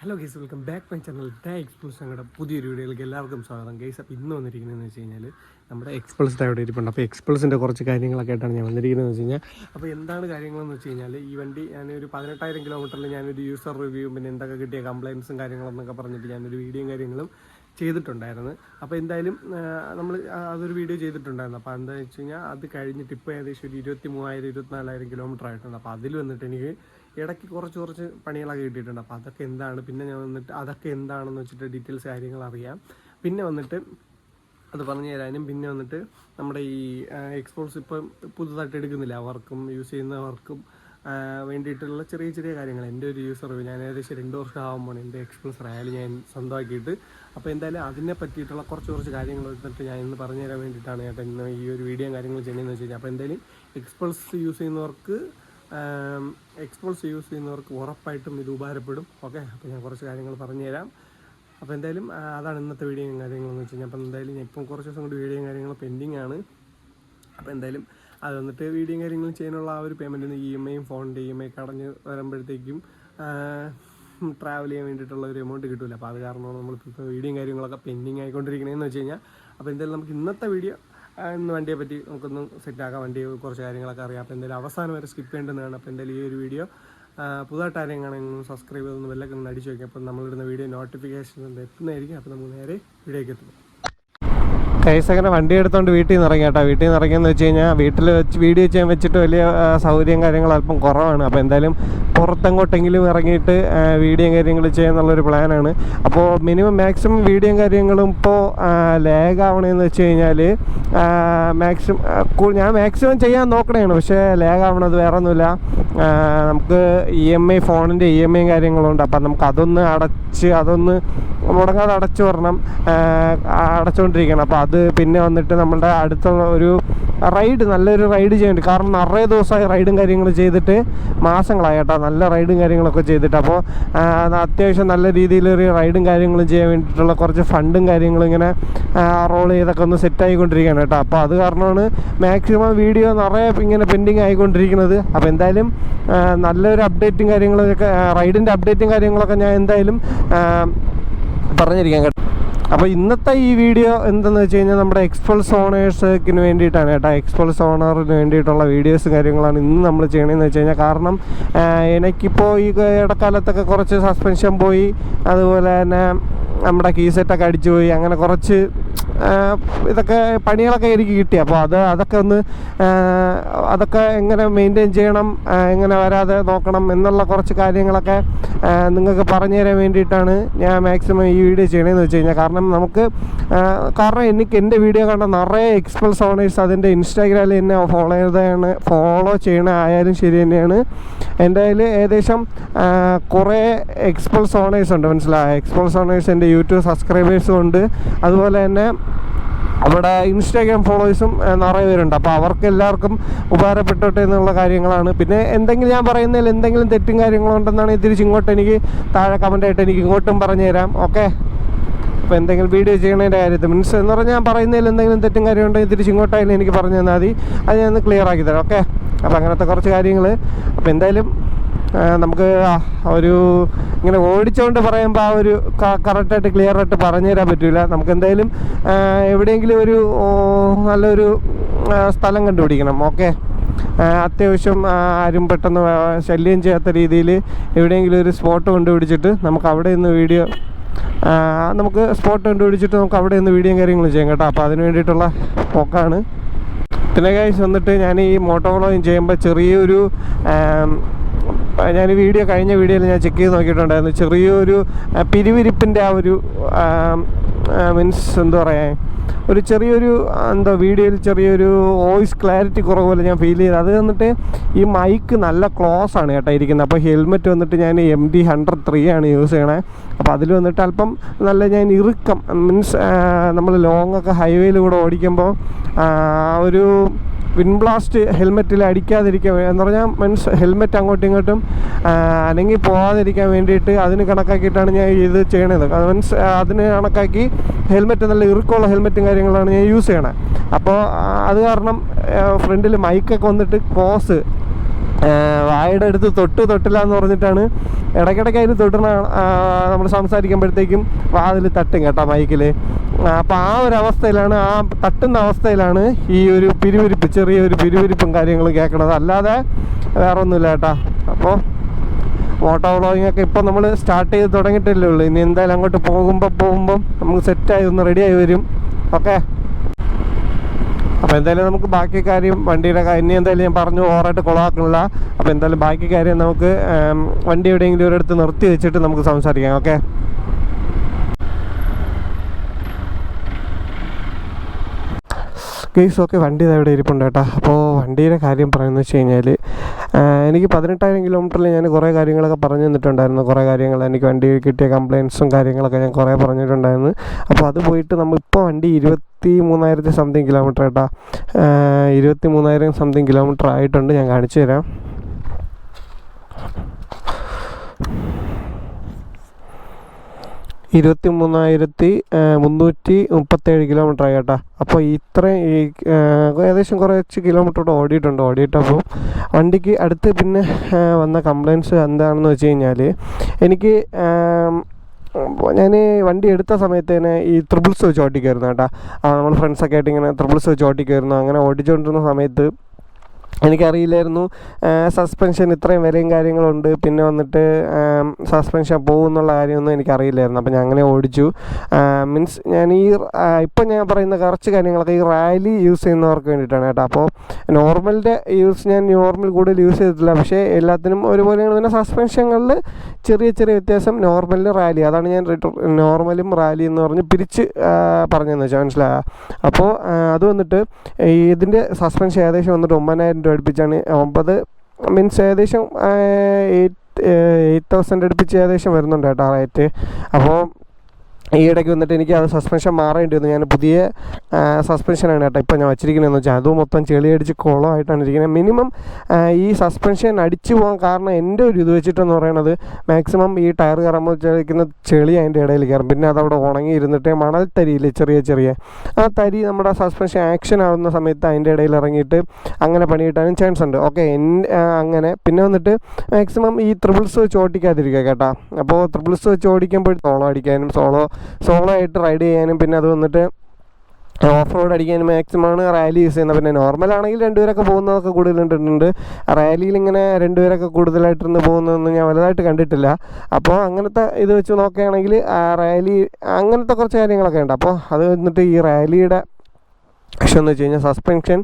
Hello guys welcome back my channel day X plus ഞങ്ങളുടെ പുതിയൊരു വീഡിയോയിലേക്ക് എല്ലാവർക്കും സ്വാഗതം. ഗൈസ് അപ്പോൾ ഇന്ന് വന്നിരിക്കുന്നതെന്ന് വെച്ച് കഴിഞ്ഞാൽ നമ്മുടെ എക്സ്പ്ലസ് അവിടെ ഇരിപ്പുണ്ട്. അപ്പോൾ എക്സ്പ്ലസിന്റെ കുറച്ച് കാര്യങ്ങളൊക്കെ ആയിട്ടാണ് ഞാൻ വന്നിരിക്കുന്നതെന്ന് വെച്ച് കഴിഞ്ഞാൽ അപ്പോൾ എന്താണ് കാര്യങ്ങളെന്ന് വെച്ച് കഴിഞ്ഞാൽ ഈ വണ്ടി ഞാനൊരു പതിനെട്ടായിരം കിലോമീറ്ററിൽ ഞാനൊരു യൂസർ റിവ്യൂ പിന്നെ എന്തൊക്കെ കിട്ടിയ കംപ്ലയിൻസും കാര്യങ്ങളെന്നൊക്കെ പറഞ്ഞിട്ട് ഞാനൊരു വീഡിയോയും കാര്യങ്ങളും ചെയ്തിട്ടുണ്ടായിരുന്നു. അപ്പോൾ എന്തായാലും നമ്മൾ അതൊരു വീഡിയോ ചെയ്തിട്ടുണ്ടായിരുന്നു. അപ്പോൾ എന്താ വെച്ച് കഴിഞ്ഞാൽ അത് കഴിഞ്ഞിട്ട് ഇപ്പോൾ ഏകദേശം ഒരു ഇരുപത്തി മൂവായിരം ഇരുപത്തിനാലായിരം കിലോമീറ്റർ ആയിട്ടുണ്ട്. അപ്പോൾ അതിൽ വന്നിട്ട് എനിക്ക് ഇടയ്ക്ക് കുറച്ച് കുറച്ച് പണികളൊക്കെ കിട്ടിയിട്ടുണ്ട്. അപ്പോൾ അതൊക്കെ എന്താണ്? പിന്നെ ഞാൻ വന്നിട്ട് അതൊക്കെ എന്താണെന്ന് വെച്ചിട്ട് ഡീറ്റെയിൽസ് കാര്യങ്ങൾ അറിയാം. പിന്നെ വന്നിട്ട് അത് പറഞ്ഞു തരാനും. പിന്നെ വന്നിട്ട് നമ്മുടെ ഈ എക്സ്പോർട്സ് ഇപ്പം പുതുതായിട്ട് എടുക്കുന്നില്ല. അവർക്കും യൂസ് ചെയ്യുന്നവർക്കും വർക്കും വേണ്ടിയിട്ടുള്ള ചെറിയ ചെറിയ കാര്യങ്ങൾ. എന്റെ ഒരു യൂസർ ഞാൻ ഏകദേശം രണ്ട് വർഷം ആകുമ്പോൾ എന്റെ എക്സ്പൾസ് റയൽ ഞാൻ സ്വന്തമാക്കിയിട്ട്. അപ്പോൾ എന്തായാലും അതിനെ പറ്റിയിട്ടുള്ള കുറച്ച് കുറച്ച് കാര്യങ്ങൾ എടുത്തിട്ട് ഞാൻ ഇന്ന് പറഞ്ഞു തരാൻ വേണ്ടിയിട്ടാണ് ഞാൻ ഈ ഒരു വീഡിയോ കാര്യങ്ങൾ ചെയ്യുന്നതെന്ന് വെച്ച് കഴിഞ്ഞാൽ. അപ്പോൾ എന്തായാലും എക്സ്പൾസ് യൂസ് ചെയ്യുന്നവർക്ക് എക്സ്പോൾസ് യൂസ് ചെയ്യുന്നവർക്ക് ഉറപ്പായിട്ടും ഇത് ഉപകാരപ്പെടും. ഓക്കെ അപ്പോൾ ഞാൻ കുറച്ച് കാര്യങ്ങൾ പറഞ്ഞുതരാം. അപ്പോൾ എന്തായാലും അതാണ് ഇന്നത്തെ വീഡിയോയും കാര്യങ്ങളെന്ന് വെച്ച് കഴിഞ്ഞാൽ അപ്പോൾ എന്തായാലും ഇപ്പം കുറച്ച് ദിവസം കൂടി വീഡിയോയും കാര്യങ്ങളും പെൻഡിങ് ആണ്. അപ്പോൾ എന്തായാലും അത് വന്നിട്ട് വീഡിയോയും കാര്യങ്ങളും ചെയ്യാനുള്ള ആ ഒരു പേയ്മെന്റിന് ഇ എം ഐയും ഫോണിന്റെ ഇ എം ഐ കടഞ്ഞ് വരുമ്പോഴത്തേക്കും ട്രാവൽ ചെയ്യാൻ വേണ്ടിയിട്ടുള്ള ഒരു എമൗണ്ട് കിട്ടില്ല അപ്പോൾ അത് കാരണമാണ് നമ്മളിപ്പോൾ വീഡിയോയും കാര്യങ്ങളൊക്കെ പെൻഡിങ് ആയിക്കൊണ്ടിരിക്കണതെന്ന് വെച്ച് കഴിഞ്ഞാൽ അപ്പോൾ എന്തായാലും നമുക്ക് ഇന്നത്തെ വീഡിയോ ഇന്ന് വണ്ടിയെ പറ്റി നമുക്കൊന്ന് സെറ്റാക്കാം വണ്ടി കുറച്ച് കാര്യങ്ങളൊക്കെ അറിയാം. അപ്പോൾ എന്തായാലും അവസാനം വരെ സ്കിപ്പ് ചെയ്യേണ്ടതാണ്. അപ്പോൾ എന്തായാലും ഈ ഒരു വീഡിയോ പുതുതായിട്ട് കാണുമെങ്കിൽ സബ്സ്ക്രൈബ് ചെയ്തൊന്ന് ബെല്ലൊക്കെ ഒന്ന് അടിച്ചു വയ്ക്കാം അപ്പോൾ നമ്മളിടുന്ന വീഡിയോ നോട്ടിഫിക്കേഷൻ എത്തുന്നതായിരിക്കും. അപ്പോൾ നമുക്ക് നേരെ വീഡിയോയ്ക്ക് എത്തും. കൈസ് വണ്ടി എടുത്തോണ്ട് വീട്ടിൽ നിന്ന് ഇറങ്ങി കേട്ടോ. വീട്ടിൽ നിന്ന് ഇറങ്ങിയെന്ന് വെച്ച് കഴിഞ്ഞാൽ വീട്ടിൽ വെച്ച് വീഡിയോ ചെയ്യാൻ വെച്ചിട്ട് വലിയ സൗകര്യം കാര്യങ്ങൾ അല്പം കുറവാണ്. അപ്പോൾ എന്തായാലും പുറത്തെങ്ങോട്ടെങ്കിലും ഇറങ്ങിയിട്ട് കാര്യങ്ങൾ കാര്യങ്ങളും ചെയ്യാന്നുള്ളൊരു പ്ലാനാണ്. അപ്പോൾ മിനിമം മാക്സിമം വീഡിയോ കാര്യങ്ങളും ഇപ്പോൾ ലാഗ് ആവണമെന്ന് വെച്ച് കഴിഞ്ഞാൽ മാക്സിമം ഞാൻ മാക്സിമം ചെയ്യാൻ നോക്കണേണ്. പക്ഷേ ലാഗ് ആവണത് വേറെ ഒന്നുമില്ല നമുക്ക് ഇ എം ഐ ഫോണിന്റെ ഇ എം ഐ കാര്യങ്ങളും ഉണ്ട് അപ്പം നമുക്ക് അതൊന്ന് അടച്ച് അതൊന്ന് മുടങ്ങാതെ അടച്ചു വരണം. അടച്ചുകൊണ്ടിരിക്കണം അപ്പോൾ അത് പിന്നെ വന്നിട്ട് നമ്മുടെ അടുത്ത ഒരു റൈഡ് നല്ലൊരു റൈഡ് ചെയ്യുന്നുണ്ട്. കാരണം നിറയെ ദിവസമായി റൈഡും കാര്യങ്ങളും ചെയ്തിട്ട് മാസങ്ങളായി കേട്ടോ. നല്ല റൈഡും കാര്യങ്ങളൊക്കെ ചെയ്തിട്ട്. അപ്പോൾ അത്യാവശ്യം നല്ല രീതിയിലൊരു റൈഡും കാര്യങ്ങളും ചെയ്യാൻ വേണ്ടിയിട്ടുള്ള കുറച്ച് ഫണ്ടും കാര്യങ്ങളും ഇങ്ങനെ റോൾ ചെയ്തൊക്കെ ഒന്ന് സെറ്റ് ആയിക്കൊണ്ടിരിക്കുകയാണ് കേട്ടോ. അപ്പോൾ അത് കാരണമാണ് മാക്സിമം വീഡിയോ നിറയെ ഇങ്ങനെ പെൻഡിങ് ആയിക്കൊണ്ടിരിക്കുന്നത്. അപ്പോൾ എന്തായാലും നല്ലൊരു അപ്ഡേറ്റും കാര്യങ്ങളൊക്കെ റൈഡിന്റെ അപ്ഡേറ്റും കാര്യങ്ങളൊക്കെ ഞാൻ എന്തായാലും പറഞ്ഞിരിക്കാം കേട്ടോ. അപ്പോൾ ഇന്നത്തെ ഈ വീഡിയോ എന്തെന്ന് വെച്ച് കഴിഞ്ഞാൽ നമ്മുടെ എക്സ്പൾസ് ഓണേഴ്സിന് വേണ്ടിയിട്ടാണ് കേട്ടോ. എക്സ്പൾസ് ഓണറിന് വേണ്ടിയിട്ടുള്ള വീഡിയോസ് കാര്യങ്ങളാണ് ഇന്ന് നമ്മൾ ചെയ്യണമെന്ന് വെച്ച് കഴിഞ്ഞാൽ. കാരണം എനിക്കിപ്പോൾ ഈ ഇടക്കാലത്തൊക്കെ കുറച്ച് സസ്പെൻഷൻ പോയി. അതുപോലെ തന്നെ നമ്മുടെ കീ സെറ്റൊക്കെ അടിച്ചു പോയി അങ്ങനെ കുറച്ച് ഇതൊക്കെ പണികളൊക്കെ എനിക്ക് കിട്ടി. അപ്പോൾ അത് അതൊക്കെ ഒന്ന് അതൊക്കെ എങ്ങനെ മെയിന്റെയിൻ ചെയ്യണം എങ്ങനെ വരാതെ നോക്കണം എന്നുള്ള കുറച്ച് കാര്യങ്ങളൊക്കെ നിങ്ങൾക്ക് പറഞ്ഞു തരാൻ വേണ്ടിയിട്ടാണ് ഞാൻ മാക്സിമം ഈ വീഡിയോ ചെയ്യണമെന്ന് വെച്ച് കഴിഞ്ഞാൽ. കാരണം നമുക്ക് കാരണം എനിക്ക് എന്റെ വീഡിയോ കണ്ട നിറയെ എക്സ്പ്രസ് ഓണേഴ്സ് അതിന്റെ ഇൻസ്റ്റാഗ്രാമിൽ എന്നെ ഫോളോ ചെയ്താണ് ഫോളോ ചെയ്യണ ആയാലും ശരി തന്നെയാണ്. എന്റെ കയ്യിൽ ഏകദേശം കുറേ എക്സ്പ്രസ് ഓണേഴ്സ് ഉണ്ട് മനസ്സിലായ? എക്സ്പ്രസ് ഓണേഴ്സ് എന്റെ യൂട്യൂബ് സബ്സ്ക്രൈബേഴ്സും ഉണ്ട്. അതുപോലെ തന്നെ അവിടെ ഇൻസ്റ്റാഗ്രാം ഫോളോവേഴ്സും നിറയെ പേരുണ്ട്. അപ്പോൾ അവർക്ക് എല്ലാവർക്കും ഉപകാരപ്പെട്ടോട്ടെ എന്നുള്ള കാര്യങ്ങളാണ്. പിന്നെ എന്തെങ്കിലും ഞാൻ പറയുന്നതിൽ എന്തെങ്കിലും തെറ്റും കാര്യങ്ങളും ഉണ്ടെന്നാണ് തിരിച്ച് ഇങ്ങോട്ട് എനിക്ക് താഴെ കമന്റായിട്ട് എനിക്ക് ഇങ്ങോട്ടും പറഞ്ഞു തരാം. ഓക്കെ? അപ്പോൾ എന്തെങ്കിലും വീഡിയോ ചെയ്യണതിന്റെ കാര്യത്തിൽ മീൻസ് എന്ന് പറഞ്ഞാൽ ഞാൻ പറയുന്നതിൽ എന്തെങ്കിലും തെറ്റും കാര്യം ഉണ്ടെങ്കിൽ തിരിച്ച് ഇങ്ങോട്ടായാലും എനിക്ക് പറഞ്ഞു തന്നാൽ മതി. അത് ഞാൻ ക്ലിയർ ആക്കി തരാം. ഓക്കെ? അപ്പോൾ അങ്ങനത്തെ കുറച്ച് കാര്യങ്ങൾ അപ്പോൾ എന്തായാലും നമുക്ക് ഒരു ഇങ്ങനെ ഓടിച്ചുകൊണ്ട് പറയുമ്പോൾ ആ ഒരു കറക്റ്റായിട്ട് ക്ലിയർ ആയിട്ട് പറഞ്ഞു തരാൻ പറ്റില്ല നമുക്ക് എന്തായാലും എവിടെയെങ്കിലും ഒരു നല്ലൊരു സ്ഥലം കണ്ടുപിടിക്കണം ഓക്കെ അത്യാവശ്യം ആരും പെട്ടെന്ന് ശല്യം ചെയ്യാത്ത രീതിയിൽ എവിടെയെങ്കിലും ഒരു സ്പോട്ട് കണ്ടുപിടിച്ചിട്ട് നമുക്ക് അവിടെ നിന്ന് വീഡിയോ നമുക്ക് സ്പോട്ട് കണ്ടുപിടിച്ചിട്ട് നമുക്ക് അവിടെ നിന്ന് വീഡിയോയും കാര്യങ്ങളും ചെയ്യാം കേട്ടോ. അപ്പോൾ അതിന് വേണ്ടിയിട്ടുള്ള പോക്കാണ്. പിന്നെ ഗൈസ് വന്നിട്ട് ഞാൻ ഈ മോട്ടോ വ്ളോഗിങ് ചെയ്യുമ്പോൾ ചെറിയൊരു ഞാൻ വീഡിയോ കഴിഞ്ഞ വീഡിയോയിൽ ഞാൻ ചെക്ക് ചെയ്ത് നോക്കിയിട്ടുണ്ടായിരുന്നു. ചെറിയൊരു പിരിവിരിപ്പിന്റെ ആ ഒരു മീൻസ് എന്താ പറയുക ഒരു ചെറിയൊരു എന്താ വീഡിയോയിൽ ചെറിയൊരു വോയിസ് ക്ലാരിറ്റി കുറവ് പോലെ ഞാൻ ഫീൽ ചെയ്ത്. അത് വന്നിട്ട് ഈ മൈക്ക് നല്ല ക്ലോസ് ആണ് കേട്ടോ ഇരിക്കുന്നത്. അപ്പോൾ ഹെൽമെറ്റ് വന്നിട്ട് ഞാൻ എം ഡി ഹൺഡ്രഡ് ത്രീ ആണ് യൂസ് ചെയ്യണേ. അപ്പോൾ അതിൽ വന്നിട്ട് അല്പം നല്ല ഞാൻ ഇറുക്കം മീൻസ് നമ്മൾ ലോങ്ങൊക്കെ കൂടെ ഓടിക്കുമ്പോൾ ഒരു വിൻ ബ്ലാസ്റ്റ് ഹെൽമെറ്റിൽ അടിക്കാതിരിക്കാൻ എന്ന് പറഞ്ഞാൽ മീൻസ് ഹെൽമെറ്റ് അങ്ങോട്ടും ഇങ്ങോട്ടും അല്ലെങ്കിൽ പോകാതിരിക്കാൻ വേണ്ടിയിട്ട് അതിന് കണക്കാക്കിയിട്ടാണ് ഞാൻ ഇത് ചെയ്യണത്. മീൻസ് അതിന് കണക്കാക്കി ഹെൽമെറ്റ് നല്ല ഇറുക്കമുള്ള ഹെൽമെറ്റും കാര്യങ്ങളാണ് ഞാൻ യൂസ് ചെയ്യണത് അപ്പോൾ അത് കാരണം ഫ്രണ്ടിൽ മൈക്കൊക്കെ വന്നിട്ട് ക്ലോസ് വായുടെ അടുത്ത് തൊട്ട് തൊട്ടില്ല എന്ന് പറഞ്ഞിട്ടാണ് ഇടയ്ക്കിടയ്ക്ക് അതിന് തൊട്ടണ നമ്മൾ സംസാരിക്കുമ്പോഴത്തേക്കും വാതിൽ തട്ടും കേട്ടോ മൈക്കിൽ അപ്പം ആ ഒരു അവസ്ഥയിലാണ് ആ തട്ടുന്ന അവസ്ഥയിലാണ് ഈ ഒരു പിരിവിരിപ്പ് ചെറിയൊരു പിരിവിരിപ്പും കാര്യങ്ങളും കേൾക്കണത്. അല്ലാതെ വേറെ ഒന്നുമില്ല കേട്ടോ. അപ്പോൾ മോട്ടോ വ്ളോഗിങ് ഒക്കെ ഇപ്പം നമ്മൾ സ്റ്റാർട്ട് ചെയ്ത് തുടങ്ങിയിട്ടല്ലേ ഉള്ളൂ. ഇനി എന്തായാലും അങ്ങോട്ട് പോകുമ്പോൾ പോകുമ്പം നമുക്ക് സെറ്റായി ഒന്ന് റെഡിയായി വരും. ഓക്കെ അപ്പോൾ എന്തായാലും നമുക്ക് ബാക്കി കാര്യം വണ്ടിയുടെ ഇനി എന്തായാലും ഞാൻ പറഞ്ഞു ഓവറായിട്ട് കുളമാക്കണില്ല അപ്പോൾ എന്തായാലും ബാക്കി കാര്യം നമുക്ക് വണ്ടി എവിടെയെങ്കിലും ഒരിടത്ത് നിർത്തി വെച്ചിട്ട് നമുക്ക് സംസാരിക്കാം ഓക്കെ? കേസ് ഒക്കെ വണ്ടി ഇതവിടെ ഇരിപ്പുണ്ട് കേട്ടോ. അപ്പോൾ വണ്ടിയുടെ കാര്യം പറയുന്നത് വെച്ച് കഴിഞ്ഞാൽ എനിക്ക് പതിനെട്ടായിരം കിലോമീറ്ററിൽ ഞാൻ കുറേ കാര്യങ്ങളൊക്കെ പറഞ്ഞു തന്നിട്ടുണ്ടായിരുന്നു. കുറേ കാര്യങ്ങൾ എനിക്ക് വണ്ടി കിട്ടിയ കംപ്ലയിൻസും കാര്യങ്ങളൊക്കെ ഞാൻ കുറേ പറഞ്ഞിട്ടുണ്ടായിരുന്നു. അപ്പോൾ അത് പോയിട്ട് നമ്മളിപ്പോൾ വണ്ടി ഇരുപത്തി മൂന്നായിരത്തി സംതിങ് കിലോമീറ്റർ കേട്ടോ. ഇരുപത്തി മൂന്നായിരം സംതിങ് കിലോമീറ്റർ ആയിട്ടുണ്ട്. ഞാൻ കാണിച്ചു തരാം. ഇരുപത്തി മൂന്നായിരത്തി മുന്നൂറ്റി മുപ്പത്തേഴ് കിലോമീറ്റർ ആയി കേട്ടോ. അപ്പോൾ ഇത്രയും ഈ ഏകദേശം കുറച്ച് കിലോമീറ്ററോട് ഓടിയിട്ടുണ്ട്. ഓടിയിട്ടപ്പോൾ വണ്ടിക്ക് അടുത്ത് പിന്നെ വന്ന കംപ്ലയിൻസ് എന്താണെന്ന് വെച്ച് കഴിഞ്ഞാൽ എനിക്ക് ഞാൻ വണ്ടി എടുത്ത സമയത്ത് തന്നെ ഈ ത്രിബിൾസ് വെച്ച് ഓട്ടിക്കായിരുന്നു കേട്ടോ. നമ്മൾ ഫ്രണ്ട്സൊക്കെ ആയിട്ട് ഇങ്ങനെ ത്രിബിൾസ് വെച്ച് ഓട്ടിക്കായിരുന്നു അങ്ങനെ ഓടിച്ചുകൊണ്ടിരുന്ന സമയത്ത് എനിക്കറിയില്ലായിരുന്നു. സസ്പെൻഷൻ ഇത്രയും വരെയും കാര്യങ്ങളുണ്ട്. പിന്നെ വന്നിട്ട് സസ്പെൻഷൻ പോകുമെന്നുള്ള കാര്യമൊന്നും എനിക്കറിയില്ലായിരുന്നു. അപ്പം ഞാൻ അങ്ങനെ ഓടിച്ചു മീൻസ് ഞാൻ ഈ ഇപ്പം ഞാൻ പറയുന്ന കുറച്ച് കാര്യങ്ങളൊക്കെ ഈ റാലി യൂസ് ചെയ്യുന്നവർക്ക് വേണ്ടിയിട്ടാണ് കേട്ടോ. അപ്പോൾ നോർമലിന്റെ യൂസ് ഞാൻ നോർമൽ കൂടുതൽ യൂസ് ചെയ്തിട്ടില്ല. പക്ഷേ എല്ലാത്തിനും ഒരുപോലെയാണ് പിന്നെ സസ്പെൻഷനുകളിൽ ചെറിയ ചെറിയ വ്യത്യാസം നോർമലിന് റാലി. അതാണ് ഞാൻ നോർമലും റാലി എന്ന് പറഞ്ഞ് പിരിച്ച് പറഞ്ഞതെന്ന് വെച്ചാൽ മനസ്സിലായോ. അപ്പോൾ അത് വന്നിട്ട് ഇതിന്റെ സസ്പെൻഷൻ ഏകദേശം വന്നിട്ട് ഒമ്പതിനായിരം രൂപ അടുപ്പിച്ചാണ്. ഒമ്പത് മീൻസ് ഏകദേശം എയ്റ്റ് എയ്റ്റ് തൗസൻഡ് അടുപ്പിച്ച് ഏകദേശം വരുന്നുണ്ട് കേട്ടോ റേറ്റ് അപ്പോൾ ഈ ഇടയ്ക്ക് വന്നിട്ട് എനിക്ക് അത് സസ്പെൻഷൻ മാറേണ്ടി വന്നു. ഞാൻ പുതിയ സസ്പെൻഷനാണ് കേട്ടോ ഇപ്പോൾ ഞാൻ വെച്ചിരിക്കുന്നതെന്ന് വെച്ചാൽ അതും മൊത്തം ചെളിയടിച്ച് കുളമായിട്ടാണ് ഇരിക്കുന്നത്. മിനിമം ഈ സസ്പെൻഷൻ അടിച്ചു പോകാൻ കാരണം എന്റെ ഒരു ഇത് വെച്ചിട്ടെന്ന് പറയണത് മാക്സിമം ഈ ടയർ കയറുമ്പോൾ ചെളിക്കുന്ന ചെളി അതിന്റെ ഇടയിൽ കയറും. പിന്നെ അതവിടെ ഉണങ്ങി ഇരുന്നിട്ട് മണൽ തരിയില്ലേ ചെറിയ ചെറിയ. ആ തരി നമ്മുടെ സസ്പെൻഷൻ ആക്ഷൻ ആവുന്ന സമയത്ത് അതിന്റെ ഇടയിൽ ഇറങ്ങിയിട്ട് അങ്ങനെ പണി കിട്ടാനും ചാൻസ് ഉണ്ട് ഓക്കെ അങ്ങനെ. പിന്നെ വന്നിട്ട് മാക്സിമം ഈ ത്രിബിൾസ് വെച്ച് ഓടിക്കാതിരിക്കുക കേട്ടോ. അപ്പോൾ ത്രിബിൾസ് വെച്ച് ഓടിക്കുമ്പോൾ സോളോ അടിക്കാനും സോളോ സോളോ ആയിട്ട് റൈഡ് ചെയ്യാനും പിന്നെ അത് വന്നിട്ട് ഓഫ് റോഡ് അടിക്കാൻ മാക്സിമം ആണ് റാലി യൂസ് ചെയ്യുന്നത് പിന്നെ നോർമൽ ആണെങ്കിൽ രണ്ടുപേരൊക്കെ പോകുന്നതൊക്കെ കൂടുതലുണ്ടിട്ടുണ്ട് റാലിയിൽ ഇങ്ങനെ രണ്ടുപേരൊക്കെ കൂടുതലായിട്ടിരുന്ന് പോകുന്നതൊന്നും ഞാൻ വലുതായിട്ട് കണ്ടിട്ടില്ല. അപ്പോൾ അങ്ങനത്തെ ഇത് വെച്ച് നോക്കുകയാണെങ്കിൽ റാലി അങ്ങനത്തെ കുറച്ച് കാര്യങ്ങളൊക്കെ ഉണ്ട്. അപ്പോൾ അത് വന്നിട്ട് ഈ റാലിയുടെ ആക്ഷൻ എന്ന് വെച്ച് കഴിഞ്ഞാൽ സസ്പെൻഷൻ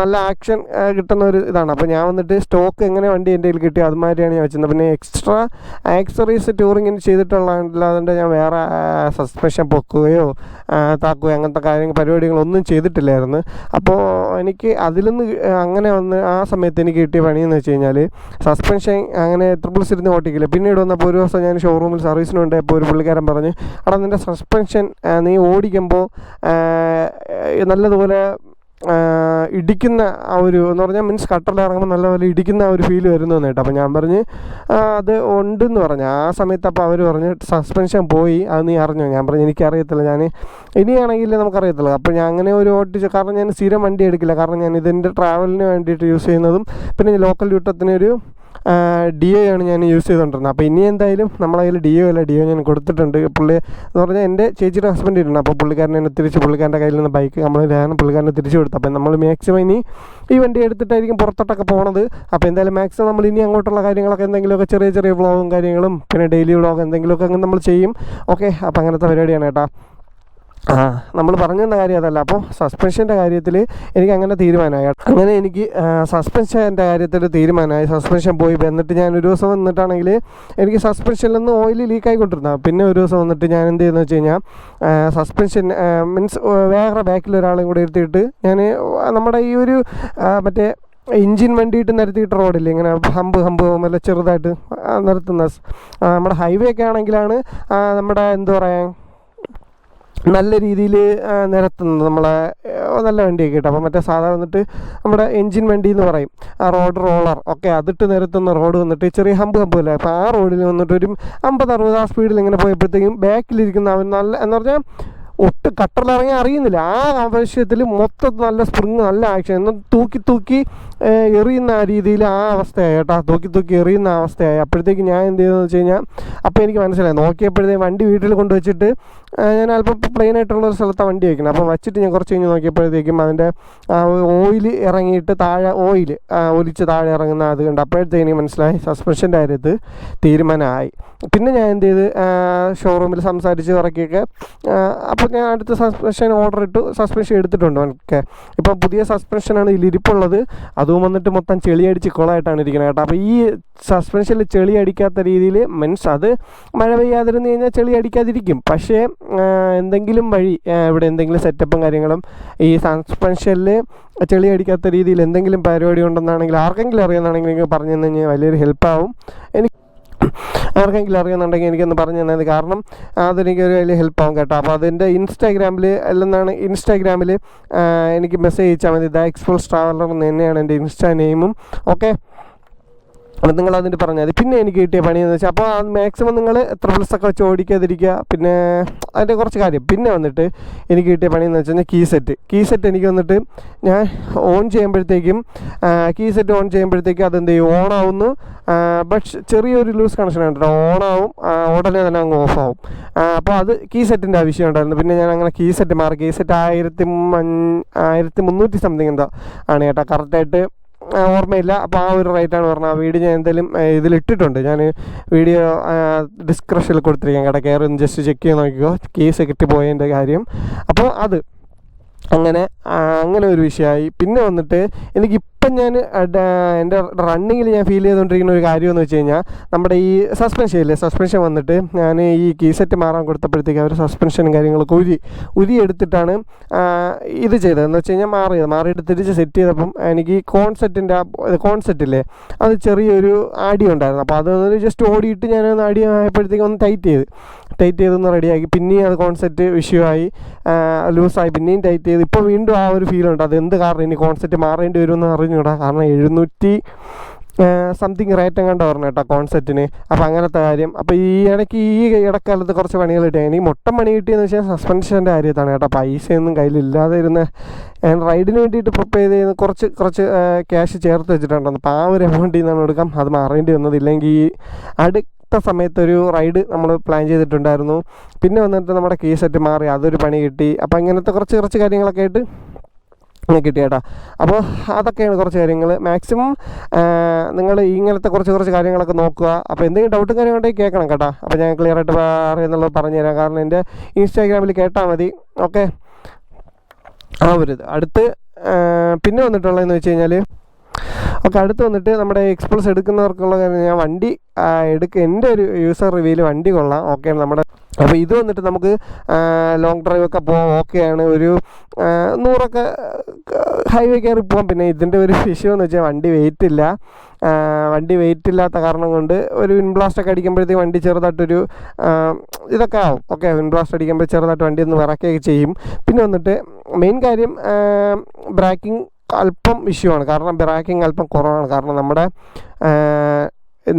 നല്ല ആക്ഷൻ കിട്ടുന്ന ഒരു ഇതാണ്. അപ്പോൾ ഞാൻ വന്നിട്ട് സ്റ്റോക്ക് എങ്ങനെ വണ്ടി എന്റെ കയ്യിൽ കിട്ടി അതുമാതിരിയാണ് ഞാൻ വെച്ചത്. പിന്നെ എക്സ്ട്രാ ആക്സറീസ് ടൂറിങ്ങിന് ചെയ്തിട്ടുള്ളതല്ലാതെ ഞാൻ വേറെ സസ്പെൻഷൻ പൊക്കുകയോ താക്കുകയോ അങ്ങനത്തെ കാര്യങ്ങൾ പരിപാടികളൊന്നും ചെയ്തിട്ടില്ലായിരുന്നു. അപ്പോൾ എനിക്ക് അതിൽ നിന്ന് അങ്ങനെ വന്ന് ആ സമയത്ത് എനിക്ക് കിട്ടിയ പണിയെന്ന് വെച്ച് കഴിഞ്ഞാൽ സസ്പെൻഷൻ അങ്ങനെ ത്രിപ്പിൾ സിരുന്ന് ഓട്ടിക്കില്ല. പിന്നീട് വന്നപ്പോൾ ഒരു ദിവസം ഞാൻ ഷോറൂമിൽ സർവീസിന് കൊണ്ടുപോയപ്പോൾ ഒരു പുള്ളിക്കാരൻ പറഞ്ഞ് അവിടെ നിന്റെ സസ്പെൻഷൻ നീ ഓടിക്കുമ്പോൾ നല്ലതുപോലെ ആ, ഇടിക്കുന്ന ആ ഒരു എന്ന് പറഞ്ഞാൽ മീൻസ് കട്ടറിൽ ഇറങ്ങുമ്പോൾ നല്ലപോലെ ഇടിക്കുന്ന ആ ഒരു ഫീൽ വരുന്നു കേട്ടോ. അപ്പോൾ ഞാൻ പറഞ്ഞ് അത് ഉണ്ടെന്ന് പറഞ്ഞു. ആ സമയത്ത് അപ്പോൾ അവർ പറഞ്ഞ് സസ്പെൻഷൻ പോയി അത് നീ അറിഞ്ഞോ? ഞാൻ പറഞ്ഞു എനിക്കറിയത്തില്ല ഞാൻ ഇനിയാണെങ്കിൽ നമുക്കറിയത്തില്ല. അപ്പോൾ ഞാൻ അങ്ങനെ ഒരു ഓട്ടിച്ച് കാരണം ഞാൻ സ്ഥിരം വണ്ടി എടുക്കില്ല. കാരണം ഞാൻ ഇതിന്റെ ട്രാവലിന് വേണ്ടിയിട്ട് യൂസ് ചെയ്യുന്നതും പിന്നെ ലോക്കൽ യൂട്ടത്തിനൊരു ഡി ഒ ആണ് ഞാൻ യൂസ് ചെയ്തുകൊണ്ടിരുന്നത് അപ്പോൾ ഇനി എന്തായാലും നമ്മളെ കയ്യിൽ ഡി ഒ അല്ല ഡി ഒ ഞാൻ കൊടുത്തിട്ടുണ്ട്. പുള്ളി എന്ന് പറഞ്ഞാൽ എന്റെ ചേച്ചിയുടെ ഹസ്ബൻഡ് ഇരുന്നു അപ്പോൾ പുള്ളിക്കാരനെ തിരിച്ച് പുള്ളിക്കാരന്റെ കയ്യിൽ നിന്ന് ബൈക്ക് നമ്മൾ ഞാൻ പുള്ളിക്കാരനെ തിരിച്ചു അപ്പോൾ നമ്മൾ മാക്സിമം ഇനി ഈ വണ്ടി എടുത്തിട്ടായിരിക്കും പുറത്തോട്ടൊക്കെ പോണത്. അപ്പോൾ എന്തായാലും മാക്സിമം നമ്മൾ ഇനി അങ്ങോട്ടുള്ള കാര്യങ്ങളൊക്കെ എന്തെങ്കിലുമൊക്കെ ചെറിയ ചെറിയ വ്ളോഗും കാര്യങ്ങളും പിന്നെ ഡെയിലി വ്ളോഗ് എന്തെങ്കിലുമൊക്കെ അങ്ങനെ നമ്മൾ ചെയ്യും. ഓക്കെ അപ്പോൾ അങ്ങനത്തെ പരിപാടിയാണ് കേട്ടോ. ആ നമ്മൾ പറഞ്ഞു തന്ന കാര്യം അതല്ല. അപ്പോൾ സസ്പെൻഷന്റെ കാര്യത്തിൽ എനിക്ക് അങ്ങനെ തീരുമാനമായി. അങ്ങനെ എനിക്ക് സസ്പെൻഷന്റെ കാര്യത്തിൽ തീരുമാനമായി. സസ്പെൻഷൻ പോയി. എന്നിട്ട് ഞാൻ ഒരു ദിവസം വന്നിട്ടാണെങ്കിൽ എനിക്ക് സസ്പെൻഷനിൽ നിന്ന് ഓയിൽ ലീക്ക് ആയിക്കൊണ്ടിരുന്ന പിന്നെ ഒരു ദിവസം വന്നിട്ട് ഞാൻ എന്ത് ചെയ്യുന്നത് വെച്ച് കഴിഞ്ഞാൽ സസ്പെൻഷൻ മീൻസ് വേറെ ബാക്കിൽ ഒരാളെയും കൂടെ ഇരുത്തിയിട്ട് ഞാൻ നമ്മുടെ ഈ ഒരു മറ്റേ എഞ്ചിൻ വണ്ടിയിട്ട് നിരത്തിയിട്ട് റോഡില്ലേ ഇങ്ങനെ ഹമ്പ് ഹമ്പ് നല്ല ചെറുതായിട്ട് നിരത്തുന്ന നമ്മുടെ ഹൈവേ ഒക്കെ ആണെങ്കിലാണ് നമ്മുടെ എന്താ പറയുക നല്ല രീതിയിൽ നിരത്തുന്നത് നമ്മളെ നല്ല വണ്ടിയൊക്കെ കിട്ടും. അപ്പോൾ മറ്റേ സാധാരണ വന്നിട്ട് നമ്മുടെ എൻജിൻ വണ്ടി എന്ന് പറയും. ആ റോഡ് റോളർ. ഒക്കെ അതിട്ട് നിരത്തുന്ന റോഡ് വന്നിട്ട് ചെറിയ ഹമ്പ് ഹമ്പ് അല്ലേ? അപ്പോൾ ആ റോഡിൽ വന്നിട്ട് ഒരു അമ്പത് അറുപത് ആ സ്പീഡിൽ ഇങ്ങനെ പോയപ്പോഴത്തേക്കും ബാക്കിലിരിക്കുന്ന അവൻ നല്ല എന്ന് പറഞ്ഞാൽ ഒട്ട് കട്ടറിലിറങ്ങി അറിയുന്നില്ല. ആ ആവശ്യത്തിൽ മൊത്തത്തിൽ നല്ല സ്പ്രിങ് നല്ല ആക്ഷൻ. എന്നും തൂക്കി തൂക്കി എറിയുന്ന ആ രീതിയിൽ ആ അവസ്ഥയായി കേട്ടോ. തൂക്കി തൂക്കി എറിയുന്ന അവസ്ഥയായി. അപ്പോഴത്തേക്ക് ഞാൻ എന്ത് ചെയ്തെന്ന് വെച്ച് കഴിഞ്ഞാൽ അപ്പോൾ എനിക്ക് മനസ്സിലായി. നോക്കിയപ്പോഴത്തേക്ക് വണ്ടി വീട്ടിൽ കൊണ്ടുവച്ചിട്ട് ഞാൻ അല്പം പ്ലെയിൻ ആയിട്ടുള്ള ഒരു സ്ഥലത്താണ് വണ്ടി വയ്ക്കുന്നത് അപ്പം വെച്ചിട്ട് ഞാൻ കുറച്ച് കഴിഞ്ഞ് നോക്കിയപ്പോഴത്തേക്കും അതിന്റെ ഓയിൽ ഇറങ്ങിയിട്ട് താഴെ ഓയിൽ ഒലിച്ച് താഴെ ഇറങ്ങുന്ന അത് കണ്ട് അപ്പോഴത്തേക്ക് മനസ്സിലായി സസ്പെൻഷന്റെ കാര്യത്ത് തീരുമാനമായി. പിന്നെ ഞാൻ എന്ത് ചെയ്ത് ഷോറൂമിൽ സംസാരിച്ച് ഇറക്കിയൊക്കെ അപ്പോൾ ഞാൻ അടുത്ത സസ്പെൻഷൻ ഓർഡർ ഇട്ടു. സസ്പെൻഷൻ എടുത്തിട്ടുണ്ട് എനിക്ക് ഇപ്പം പുതിയ സസ്പെൻഷനാണ് ഇതിലിരിപ്പുള്ളത്. അതും വന്നിട്ട് മൊത്തം ചെളിയടിച്ച് കുളമായിട്ടാണ് ഇരിക്കുന്നത് കേട്ടോ. അപ്പോൾ ഈ സസ്പെൻഷനിൽ ചെളി അടിക്കാത്ത രീതിയിൽ മീൻസ് അത് മഴ പെയ്യാതിരുന്ന് കഴിഞ്ഞാൽ ചെളി അടിക്കാതിരിക്കും. പക്ഷേ എന്തെങ്കിലും വഴി ഇവിടെ എന്തെങ്കിലും സെറ്റപ്പും കാര്യങ്ങളും ഈ സസ്പെൻഷനിൽ ചെളി അടിക്കാത്ത രീതിയിൽ എന്തെങ്കിലും പരിപാടി ഉണ്ടെന്നാണെങ്കിൽ ആർക്കെങ്കിലും അറിയാമെന്നാണെങ്കിൽ എനിക്ക് പറഞ്ഞു തന്നു കഴിഞ്ഞാൽ വലിയൊരു ഹെൽപ്പാവും എനിക്ക് ആർക്കെങ്കിലും അറിയുന്നുണ്ടെങ്കിൽ എനിക്കൊന്ന് പറഞ്ഞു തന്നത് കാരണം അതെനിക്കൊരു വലിയ ഹെൽപ്പാവും കേട്ടോ. അപ്പോൾ അതിന്റെ ഇൻസ്റ്റാഗ്രാമിൽ അല്ലെന്നാണ് ഇൻസ്റ്റാഗ്രാമിൽ എനിക്ക് മെസ്സേജ് അയച്ചാൽ മതി. ദ എക്സ്പോൾസ് ട്രാവലർ എന്ന് തന്നെയാണ് എന്റെ ഇൻസ്റ്റാ നെയിമും ഓക്കെ അപ്പം നിങ്ങൾ അതിന് പറഞ്ഞാൽ മതി. പിന്നെ എനിക്ക് കിട്ടിയ പണി എന്ന് വെച്ചാൽ അപ്പോൾ മാക്സിമം നിങ്ങൾ എത്ര പ്ലസ് ഒക്കെ വെച്ച് ഓടിക്കാതിരിക്കുക. പിന്നെ അതിന്റെ കുറച്ച് കാര്യം. പിന്നെ വന്നിട്ട് എനിക്ക് കിട്ടിയ പണി എന്ന് വെച്ച് കഴിഞ്ഞാൽ കീ സെറ്റ് കീ സെറ്റ് എനിക്ക് വന്നിട്ട് ഞാൻ ഓൺ ചെയ്യുമ്പോഴത്തേക്കും കീ സെറ്റ് ഓൺ ചെയ്യുമ്പോഴത്തേക്കും അതെന്ത് ചെയ്യും? ഓൺ ആവുന്നു. ബട്ട് ചെറിയൊരു ലൂസ് കണക്ഷൻ കേട്ടോ. ഓൺ ആവും. ഉടനെ തന്നെ അങ്ങ് ഓഫ് ആവും. അപ്പോൾ അത് കീ സെറ്റിന്റെ ആവശ്യം ഉണ്ടായിരുന്നു. പിന്നെ ഞാൻ അങ്ങനെ കീ സെറ്റ് മാറി. കീ സെറ്റ് ആയിരത്തി ആയിരത്തി മുന്നൂറ്റി സംതിങ് എന്താ ആണ് കേട്ടോ. കറക്റ്റായിട്ട് ഓർമ്മയില്ല. അപ്പോൾ ആ ഒരു റേറ്റാണ് പറഞ്ഞത്. ആ വീഡിയോ ഞാൻ എന്തായാലും ഇതിലിട്ടിട്ടുണ്ട്. ഞാൻ വീഡിയോ ഡിസ്ക്രിപ്ഷനിൽ കൊടുത്തിരിക്കാം കേട്ടോ കയറി ഒന്ന് ജസ്റ്റ് ചെക്ക് ചെയ്ത് നോക്കിക്കോ. കേസ് കിട്ടി പോയതിന്റെ കാര്യം. അപ്പോൾ അത്. അങ്ങനെ അങ്ങനെ ഒരു വിഷയമായി. പിന്നെ വന്നിട്ട് എനിക്കിപ്പം ഞാൻ എന്റെ റണ്ണിങ്ങിൽ ഞാൻ ഫീൽ ചെയ്തുകൊണ്ടിരിക്കുന്ന ഒരു കാര്യം എന്ന് വെച്ച് കഴിഞ്ഞാൽ നമ്മുടെ ഈ സസ്പെൻഷൻ ഇല്ലേ സസ്പെൻഷൻ വന്നിട്ട് ഞാൻ ഈ കീ സെറ്റ് മാറാൻ കൊടുത്തപ്പോഴത്തേക്ക് അവർ സസ്പെൻഷനും കാര്യങ്ങളൊക്കെ ഉരി ഉരി എടുത്തിട്ടാണ് ഇത് ചെയ്തത്. എന്ന് വെച്ച് കഴിഞ്ഞാൽ മാറിയത്. മാറിയിട്ട് തിരിച്ച് സെറ്റ് ചെയ്തപ്പം എനിക്ക് കോൺസെറ്റിന്റെ കോൺസെറ്റ് ഇല്ലേ അത് ചെറിയൊരു ആടി ഉണ്ടായിരുന്നു. അപ്പോൾ അതൊന്ന് ജസ്റ്റ് ഓടിയിട്ട് ഞാൻ ഒന്ന് ആഡി ആയപ്പോഴത്തേക്കും ഒന്ന് ടൈറ്റ് ചെയ്ത്. ടൈറ്റ് ചെയ്തൊന്ന് റെഡിയാക്കി പിന്നെയും അത് കോൺസെറ്റ് വിഷയമായി ലൂസായി പിന്നെയും ടൈറ്റ് ചെയ്ത്. ഇപ്പോൾ വീണ്ടും ആ ഒരു ഫീലുണ്ട് അത് എന്ത് കാരണം ഇനി കോൺസെറ്റ് മാറേണ്ടി വരുമെന്ന് അറിഞ്ഞൂടാ കാരണം എഴുന്നൂറ്റി സംതിങ് റേറ്റ് എങ്ങാണ്ട് പറഞ്ഞു കേട്ടോ കോൺസെപ്റ്റിന് അപ്പോൾ അങ്ങനത്തെ കാര്യം. അപ്പോൾ ഈ ഇടയ്ക്ക് ഈ ഇടക്കാലത്ത് കുറച്ച് പണികൾ കിട്ടിയ ഇനി മൊട്ടം പണി കിട്ടിയെന്ന് വെച്ചാൽ സസ്പെൻഷന്റെ കാര്യത്താണ് കേട്ടോ. പൈസയൊന്നും കയ്യിലില്ലാതെ ഇരുന്ന് ഞാൻ റൈഡിന് വേണ്ടിയിട്ട് പ്രിപ്പയർ ചെയ്ത് കുറച്ച് കുറച്ച് ക്യാഷ് ചേർത്ത് വെച്ചിട്ടുണ്ടെന്ന് അപ്പോൾ ആ ഒരു എമൗണ്ടിൽ നിന്നാണ് എടുക്കാം അത് മാറേണ്ടി വന്നത്. ഇല്ലെങ്കിൽ ഈ അടുത്ത സമയത്ത് ഒരു റൈഡ് നമ്മൾ പ്ലാൻ ചെയ്തിട്ടുണ്ടായിരുന്നു. പിന്നെ വന്നിട്ട് നമ്മുടെ കീ സെറ്റ് മാറി. അതൊരു പണി കിട്ടി. അപ്പോൾ ഇങ്ങനത്തെ കുറച്ച് കുറച്ച് കാര്യങ്ങളൊക്കെ ആയിട്ട് ഇങ്ങനെ കിട്ടി അപ്പോൾ അതൊക്കെയാണ് കുറച്ച് കാര്യങ്ങൾ മാക്സിമം നിങ്ങൾ ഇങ്ങനത്തെ കുറച്ച് കുറച്ച് കാര്യങ്ങളൊക്കെ നോക്കുക. അപ്പോൾ എന്തെങ്കിലും ഡൗട്ടും ഉണ്ടെങ്കിൽ കേൾക്കണം കേട്ടോ. അപ്പോൾ ഞാൻ ക്ലിയർ ആയിട്ട് പറയുന്നുള്ളത് പറഞ്ഞുതരാം. കാരണം എന്റെ ഇൻസ്റ്റാഗ്രാമിൽ കേട്ടാൽ മതി. ഓക്കെ ആ ഒരു അടുത്ത് പിന്നെ വന്നിട്ടുള്ളതെന്ന് വെച്ച് കഴിഞ്ഞാൽ ഓക്കെ അടുത്ത് വന്നിട്ട് നമ്മുടെ എക്സ്പ്രസ് എടുക്കുന്നവർക്കുള്ള കാര്യം ഞാൻ വണ്ടി എടുക്ക എന്റെ ഒരു യൂസർ റിവ്യൂവിൽ വണ്ടി കൊള്ളാം. ഓക്കെ നമ്മുടെ അപ്പോൾ ഇത് വന്നിട്ട് നമുക്ക് ലോങ് ഡ്രൈവ് ഒക്കെ പോകാം ഓക്കെയാണ് ഒരു നൂറൊക്കെ ഹൈവേ കയറി പോകാം പിന്നെ ഇതിന്റെ ഒരു വിഷയം എന്ന് വെച്ചാൽ വണ്ടി വെയിറ്റ് ഇല്ല. വണ്ടി വെയിറ്റ് ഇല്ലാത്ത കാരണം കൊണ്ട് ഒരു വിൻബ്ലാസ്റ്റ് ഒക്കെ അടിക്കുമ്പോഴത്തേക്ക് വണ്ടി ചെറുതായിട്ടൊരു ഇതൊക്കെ ആവും. ഓക്കെ വിൻബ്ലാസ്റ്റ് അടിക്കുമ്പോൾ ചെറുതായിട്ട് വണ്ടി ഒന്ന് വിറക്കുകയൊക്കെ ചെയ്യും. പിന്നെ വന്നിട്ട് മെയിൻ കാര്യം ബ്രാക്കിംഗ് അല്പം ഇഷ്യൂ ആണ്. കാരണം ബ്രാക്കിംഗ് അല്പം കുറവാണ്. കാരണം നമ്മുടെ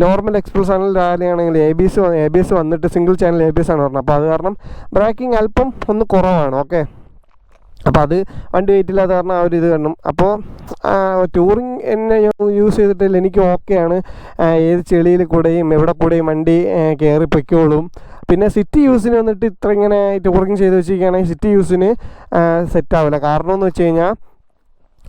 നോർമൽ എക്സ്പ്രസ് ആണെങ്കിൽ രാവിലെയാണെങ്കിൽ A B S A B S വന്നിട്ട് single channel A B S ആണ് പറഞ്ഞത്. അപ്പോൾ അത് കാരണം ബ്രേക്കിംഗ് അല്പം ഒന്ന് കുറവാണ്. ഓക്കെ അപ്പോൾ അത് വണ്ടി വെയിറ്റ് ഇല്ലാത്ത കാരണം ആ ഒരു ഇത് കാണും അപ്പോൾ ടൂറിങ് എന്നെ യൂസ് ചെയ്തിട്ടില്ല എനിക്ക് ഓക്കെയാണ് ഏത് ചെളിയിൽ കൂടെയും എവിടെ കൂടെയും വണ്ടി കയറി പൊയ്ക്കോളും. പിന്നെ സിറ്റി യൂസിന് വന്നിട്ട് ഇത്ര ഇങ്ങനെ ടൂറിങ് ചെയ്ത് വെച്ചിരിക്കുകയാണെങ്കിൽ സിറ്റി യൂസിന് സെറ്റ് ആവില്ല. കാരണം എന്ന് വെച്ച് കഴിഞ്ഞാൽ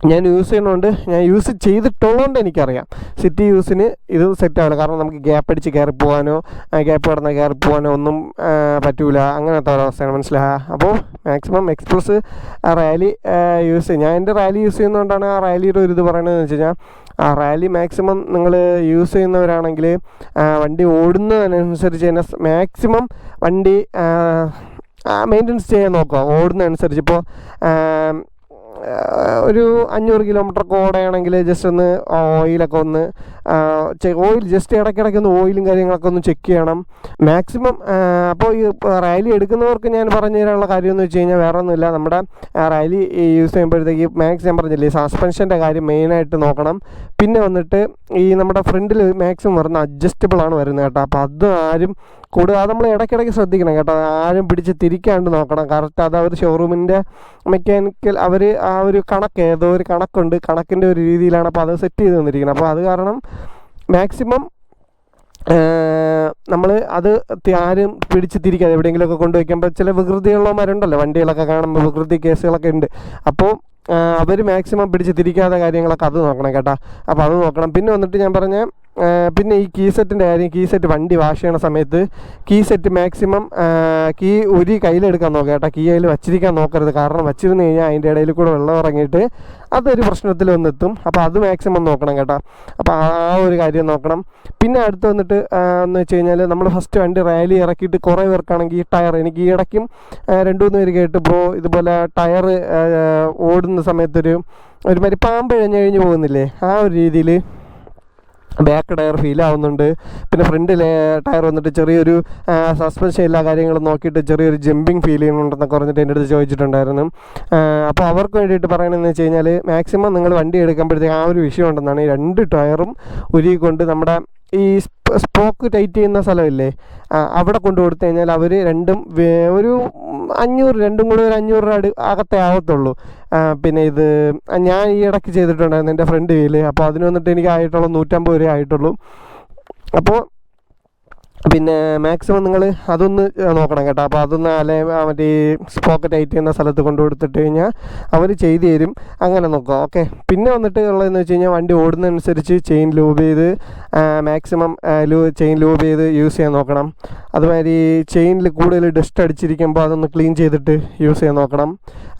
ഞാൻ യൂസ് ചെയ്യണോണ്ട് ഞാൻ യൂസ് ചെയ്തിട്ടുള്ളതുകൊണ്ട് എനിക്കറിയാം. സിറ്റി യൂസിന് ഇത് സെറ്റ് ആവില്ല കാരണം നമുക്ക് ഗ്യാപ്പ് അടിച്ച് കയറി പോകാനോ ഗ്യാപ്പ് കിടന്ന് കയറി പോകാനോ ഒന്നും പറ്റൂല. അങ്ങനത്തെ ഒരവസ്ഥയാണ്. മനസ്സിലായ അപ്പോൾ മാക്സിമം എക്സ്പ്രസ് റാലി യൂസ് ചെയ്യും. ഞാൻ എന്റെ റാലി യൂസ് ചെയ്യുന്നതുകൊണ്ടാണ് ആ റാലിയുടെ ഒരു ഇത് പറയണതെന്ന് വെച്ച് കഴിഞ്ഞാൽ ആ റാലി മാക്സിമം നിങ്ങൾ യൂസ് ചെയ്യുന്നവരാണെങ്കിൽ വണ്ടി ഓടുന്നതിനനുസരിച്ച് തന്നെ മാക്സിമം വണ്ടി മെയിന്റനൻസ് ചെയ്യാൻ നോക്കുക. ഓടുന്നതനുസരിച്ച്. ഇപ്പോൾ ഒരു അഞ്ഞൂറ് കിലോമീറ്റർ ഒക്കെ ഓടുകയാണെങ്കിൽ ജസ്റ്റ് ഒന്ന് ഓയിലൊക്കെ ഒന്ന് ഓയിൽ ജസ്റ്റ് ഇടയ്ക്കിടയ്ക്ക് ഒന്ന് ഓയിലും കാര്യങ്ങളൊക്കെ ഒന്ന് ചെക്ക് ചെയ്യണം. മാക്സിമം അപ്പോൾ ഈ റാലി എടുക്കുന്നവർക്ക് ഞാൻ പറഞ്ഞു തരാനുള്ള കാര്യം എന്ന് വെച്ച് കഴിഞ്ഞാൽ വേറെ ഒന്നുമില്ല. നമ്മുടെ റാലി യൂസ് ചെയ്യുമ്പോഴത്തേക്ക് മാക്സ് ഞാൻ പറഞ്ഞില്ലേ സസ്പെൻഷന്റെ കാര്യം മെയിനായിട്ട് നോക്കണം. പിന്നെ വന്നിട്ട് ഈ നമ്മുടെ ഫ്രണ്ടിൽ മാക്സിമം വരുന്ന അഡ്ജസ്റ്റബിൾ ആണ് വരുന്നത് കേട്ടോ. അപ്പോൾ അത് ആരും കൂടുതൽ നമ്മൾ ഇടയ്ക്കിടയ്ക്ക് ശ്രദ്ധിക്കണം കേട്ടോ. ആരും പിടിച്ച് തിരിക്കാണ്ട് നോക്കണം. കറക്റ്റ് അത് അവർ ഷോറൂമിന്റെ മെക്കാനിക്കൽ അവർ ആ ഒരു കണക്ക് ഏതോ ഒരു കണക്കുണ്ട്. കണക്കിന്റെ ഒരു രീതിയിലാണ് അപ്പോൾ അത് സെറ്റ് ചെയ്ത് തന്നിരിക്കുന്നത്. അപ്പോൾ അത് കാരണം മാക്സിമം നമ്മൾ അത് ആരും പിടിച്ച് തിരിക്കാതെ എവിടെയെങ്കിലുമൊക്കെ കൊണ്ടുവയ്ക്കുമ്പോൾ ചില വികൃതിയുള്ളവന്മാരുണ്ടല്ലോ. വണ്ടികളൊക്കെ കാണുമ്പോൾ വികൃതി കേസുകളൊക്കെ ഉണ്ട്. അപ്പോൾ അവർ മാക്സിമം പിടിച്ച് തിരിക്കാത്ത കാര്യങ്ങളൊക്കെ അത് നോക്കണം കേട്ടോ. അപ്പോൾ അത് നോക്കണം. പിന്നെ വന്നിട്ട് ഞാൻ പറഞ്ഞ ആ, പിന്നെ ഈ കീ സെറ്റിന്റെ കാര്യം കീ സെറ്റ് വണ്ടി വാഷ് ചെയ്യണ സമയത്ത് കീ സെറ്റ് മാക്സിമം കീ ഒരു കയ്യിലെടുക്കാൻ നോക്കുക കേട്ടോ. കീ അതിൽ വച്ചിരിക്കാൻ നോക്കരുത്. കാരണം വച്ചിരുന്ന് കഴിഞ്ഞാൽ അതിന്റെ ഇടയിൽ കൂടെ വെള്ളം ഇറങ്ങിയിട്ട് അതൊരു പ്രശ്നത്തിൽ വന്നെത്തും. അപ്പോൾ അത് മാക്സിമം നോക്കണം കേട്ടോ. അപ്പോൾ ആ ഒരു കാര്യം നോക്കണം. പിന്നെ അടുത്ത് വന്നിട്ട് എന്ന് വെച്ച് കഴിഞ്ഞാൽ നമ്മൾ ഫസ്റ്റ് വണ്ടി റാലി ഇറക്കിയിട്ട് കുറേ പേർക്കാണെങ്കിൽ ഈ ടയർ എനിക്ക് ഈ ഇടയ്ക്കും രണ്ടു മൂന്ന് പേര് കേട്ട് ബ്രോ ഇതുപോലെ ടയർ ഓടുന്ന സമയത്തൊരു ഒരുമാതിരി പാമ്പ് ഇഴഞ്ഞു കഴിഞ്ഞ് പോകുന്നില്ലേ? ആ ഒരു രീതിയിൽ ബാക്ക് ടയർ ഫീൽ ആവുന്നുണ്ട്. പിന്നെ ഫ്രണ്ടിലെ ടയർ വന്നിട്ട് ചെറിയൊരു സസ്പെൻഷൻ എല്ലാ കാര്യങ്ങളും നോക്കിയിട്ട് ചെറിയൊരു ജമ്പിങ് ഫീൽ ചെയ്യുന്നുണ്ടെന്നൊക്കെ പറഞ്ഞിട്ട് എന്റെ അടുത്ത് ചോദിച്ചിട്ടുണ്ടായിരുന്നു. അപ്പോൾ അവർക്ക് വേണ്ടിയിട്ട് പറയണമെന്ന് വെച്ച് കഴിഞ്ഞാൽ മാക്സിമം നിങ്ങൾ വണ്ടി എടുക്കുമ്പോഴത്തേക്ക് ആ ഒരു വിഷയം ഉണ്ടെന്നാണ് ഈ രണ്ട് ടയറും ഉരുകൊണ്ട് നമ്മുടെ ഈ സ്പോക്ക് ടൈറ്റ് ചെയ്യുന്ന സ്ഥലമില്ലേ അവിടെ കൊണ്ടു കൊടുത്തു കഴിഞ്ഞാൽ അവർ രണ്ടും ഒരു അഞ്ഞൂറ് രണ്ടും കൂടെ ഒരു അഞ്ഞൂറ് രൂപ അടി അകത്തേ ആവത്തുള്ളൂ പിന്നെ ഇത് ഞാൻ ഈ ഇടയ്ക്ക് ചെയ്തിട്ടുണ്ടായിരുന്നു എന്റെ ഫ്രണ്ട് കയ്യിൽ. അപ്പോൾ അതിന് വന്നിട്ട് എനിക്ക് ആയിട്ടുള്ള നൂറ്റമ്പത് രൂപ ആയിട്ടുള്ളൂ. അപ്പോൾ പിന്നെ മാക്സിമം നിങ്ങൾ അതൊന്ന് നോക്കണം കേട്ടോ. അപ്പോൾ അതൊന്ന് അല്ലെ മറ്റേ സ്പോക്കറ്റ് സ്പോക്ക് ടൈറ്റ് ചെയ്യുന്ന സ്ഥലത്ത് കൊണ്ടു കൊടുത്തിട്ട് കഴിഞ്ഞാൽ അവർ ചെയ്തു തരും. അങ്ങനെ നോക്കുക ഓക്കെ? പിന്നെ വന്നിട്ട് ഉള്ളതെന്ന് വെച്ച് കഴിഞ്ഞാൽ വണ്ടി ഓടുന്നതനുസരിച്ച് ചെയിൻ ലൂബ് ചെയ്ത് മാക്സിമം ലൂ ചെയിൻ ലൂബ് ചെയ്ത് യൂസ് ചെയ്യാൻ നോക്കണം. അതുമാതിരി ചെയിനിൽ കൂടുതൽ ഡസ്റ്റ് അടിച്ചിരിക്കുമ്പോൾ അതൊന്ന് ക്ലീൻ ചെയ്തിട്ട് യൂസ് ചെയ്യാൻ നോക്കണം.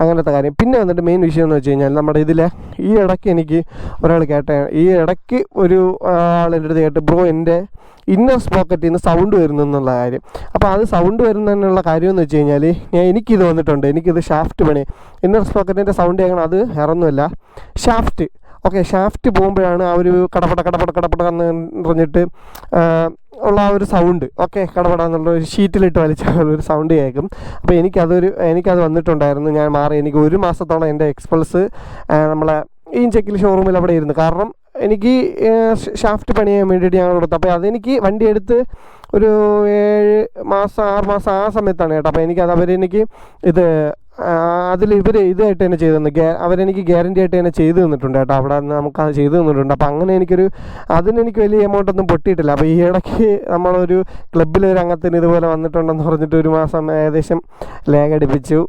അങ്ങനത്തെ കാര്യം. പിന്നെ വന്നിട്ട് മെയിൻ വിഷയം എന്ന് വെച്ച് കഴിഞ്ഞാൽ നമ്മുടെ ഇതിൽ ഈ ഇടയ്ക്ക് എനിക്ക് ഒരാൾ കേട്ട ഈ ഇടയ്ക്ക് ഒരു ആളെന്റെ അടുത്ത് കേട്ട് ബ്രോ എന്റെ ഇന്നർ പോക്കറ്റിൽ നിന്ന് സൗണ്ട് വരുന്നു എന്നുള്ള കാര്യം. അപ്പോൾ അത് സൗണ്ട് വരുന്നതിനുള്ള കാര്യം എന്ന് വെച്ച് കഴിഞ്ഞാൽ ഞാൻ എനിക്കിത് വന്നിട്ടുണ്ട്. എനിക്കിത് ഷാഫ്റ്റ് പണി. ഇന്നർ പോക്കറ്റിന്റെ സൗണ്ട് കേൾക്കണം അത് ഇറന്നുമല്ല ഷാഫ്റ്റ് ഓക്കെ ഷാഫ്റ്റ് പോകുമ്പോഴാണ് ആ ഒരു കടപട കടപട കടപട എന്ന് പറഞ്ഞിട്ട് ഉള്ള ആ ഒരു സൗണ്ട് ഓക്കെ കടപട എന്നുള്ള ഒരു ഷീറ്റിലിട്ട് വലിച്ച ഒരു സൗണ്ട് കേൾക്കും. അപ്പോൾ എനിക്കതൊരു എനിക്കത് വന്നിട്ടുണ്ടായിരുന്നു. ഞാൻ മാറി എനിക്ക് ഒരു മാസത്തോളം എന്റെ എക്സ്പൾസ് നമ്മളെ ഈ ചെക്കിൽ ഷോറൂമിൽ അവിടെ ഇരുന്നു. കാരണം എനിക്ക് ഷാഫ്റ്റ് പണി ചെയ്യാൻ വേണ്ടിയിട്ട് ഞങ്ങൾ കൊടുത്തു അപ്പോൾ അതെനിക്ക് വണ്ടി എടുത്ത് ഒരു ഏഴ് മാസം ആറ് മാസം ആ സമയത്താണ് കേട്ടോ. അപ്പോൾ എനിക്കത് അവരെനിക്ക് ഇത് അതിൽ ഇവർ ഇതായിട്ട് തന്നെ ചെയ്തു തന്നു. അവരെനിക്ക് ഗ്യാരണ്ടി ആയിട്ട് തന്നെ ചെയ്തു തന്നിട്ടുണ്ട് കേട്ടോ. അവിടെ നമുക്ക് അത് ചെയ്തു തന്നിട്ടുണ്ട്. അപ്പോൾ അങ്ങനെ എനിക്കൊരു അതിന് എനിക്ക് വലിയ എമൗണ്ട് ഒന്നും പൊട്ടിയിട്ടില്ല. അപ്പോൾ ഈ ഇടയ്ക്ക് നമ്മളൊരു ക്ലബ്ബിൽ ഒരു അംഗത്തിന് ഇതുപോലെ വന്നിട്ടുണ്ടെന്ന് പറഞ്ഞിട്ട് ഒരു മാസം ഏകദേശം ലേഗ് അടിപ്പിച്ചു.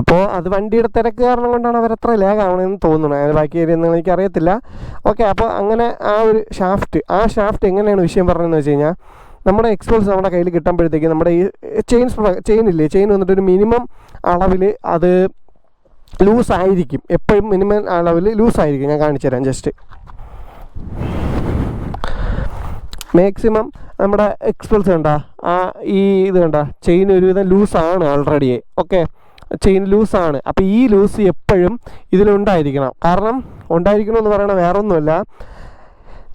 അപ്പോൾ അത് വണ്ടിയുടെ തിരക്ക് കാരണം കൊണ്ടാണ് അവർ അത്ര ലേഗ് ആവണമെന്ന് തോന്നുന്നു. അതിന് ബാക്കി ഏരിയൊന്നും എനിക്കറിയത്തില്ല. ഓക്കെ അപ്പോൾ അങ്ങനെ ആ ഒരു ഷാഫ്റ്റ് ആ ഷാഫ്റ്റ് എങ്ങനെയാണ് വിഷയം പറഞ്ഞതെന്ന് വെച്ച് കഴിഞ്ഞാൽ നമ്മുടെ എക്സ്പോൾസ് നമ്മുടെ കയ്യിൽ കിട്ടുമ്പോഴത്തേക്ക് നമ്മുടെ ഈ ചെയിൻ ചെയിൻ ഇല്ലേ? ചെയിൻ വന്നിട്ട് ഒരു മിനിമം അളവിൽ അത് ലൂസ് ആയിരിക്കും. എപ്പോഴും മിനിമം അളവിൽ ലൂസ് ആയിരിക്കും. ഞാൻ കാണിച്ചു തരാം ജസ്റ്റ് മാക്സിമം നമ്മുടെ എക്സ്പൾസ് കണ്ട? ആ ഈ ഇത് കണ്ട? ചെയിൻ ഒരുവിധം ലൂസാണ് ഓൾറെഡി ഓക്കെ ചെയിൻ ലൂസാണ് അപ്പോൾ ഈ ലൂസ് എപ്പോഴും ഇതിലുണ്ടായിരിക്കണം. കാരണം ഉണ്ടായിരിക്കണം എന്ന് പറയണത് വേറൊന്നുമല്ല.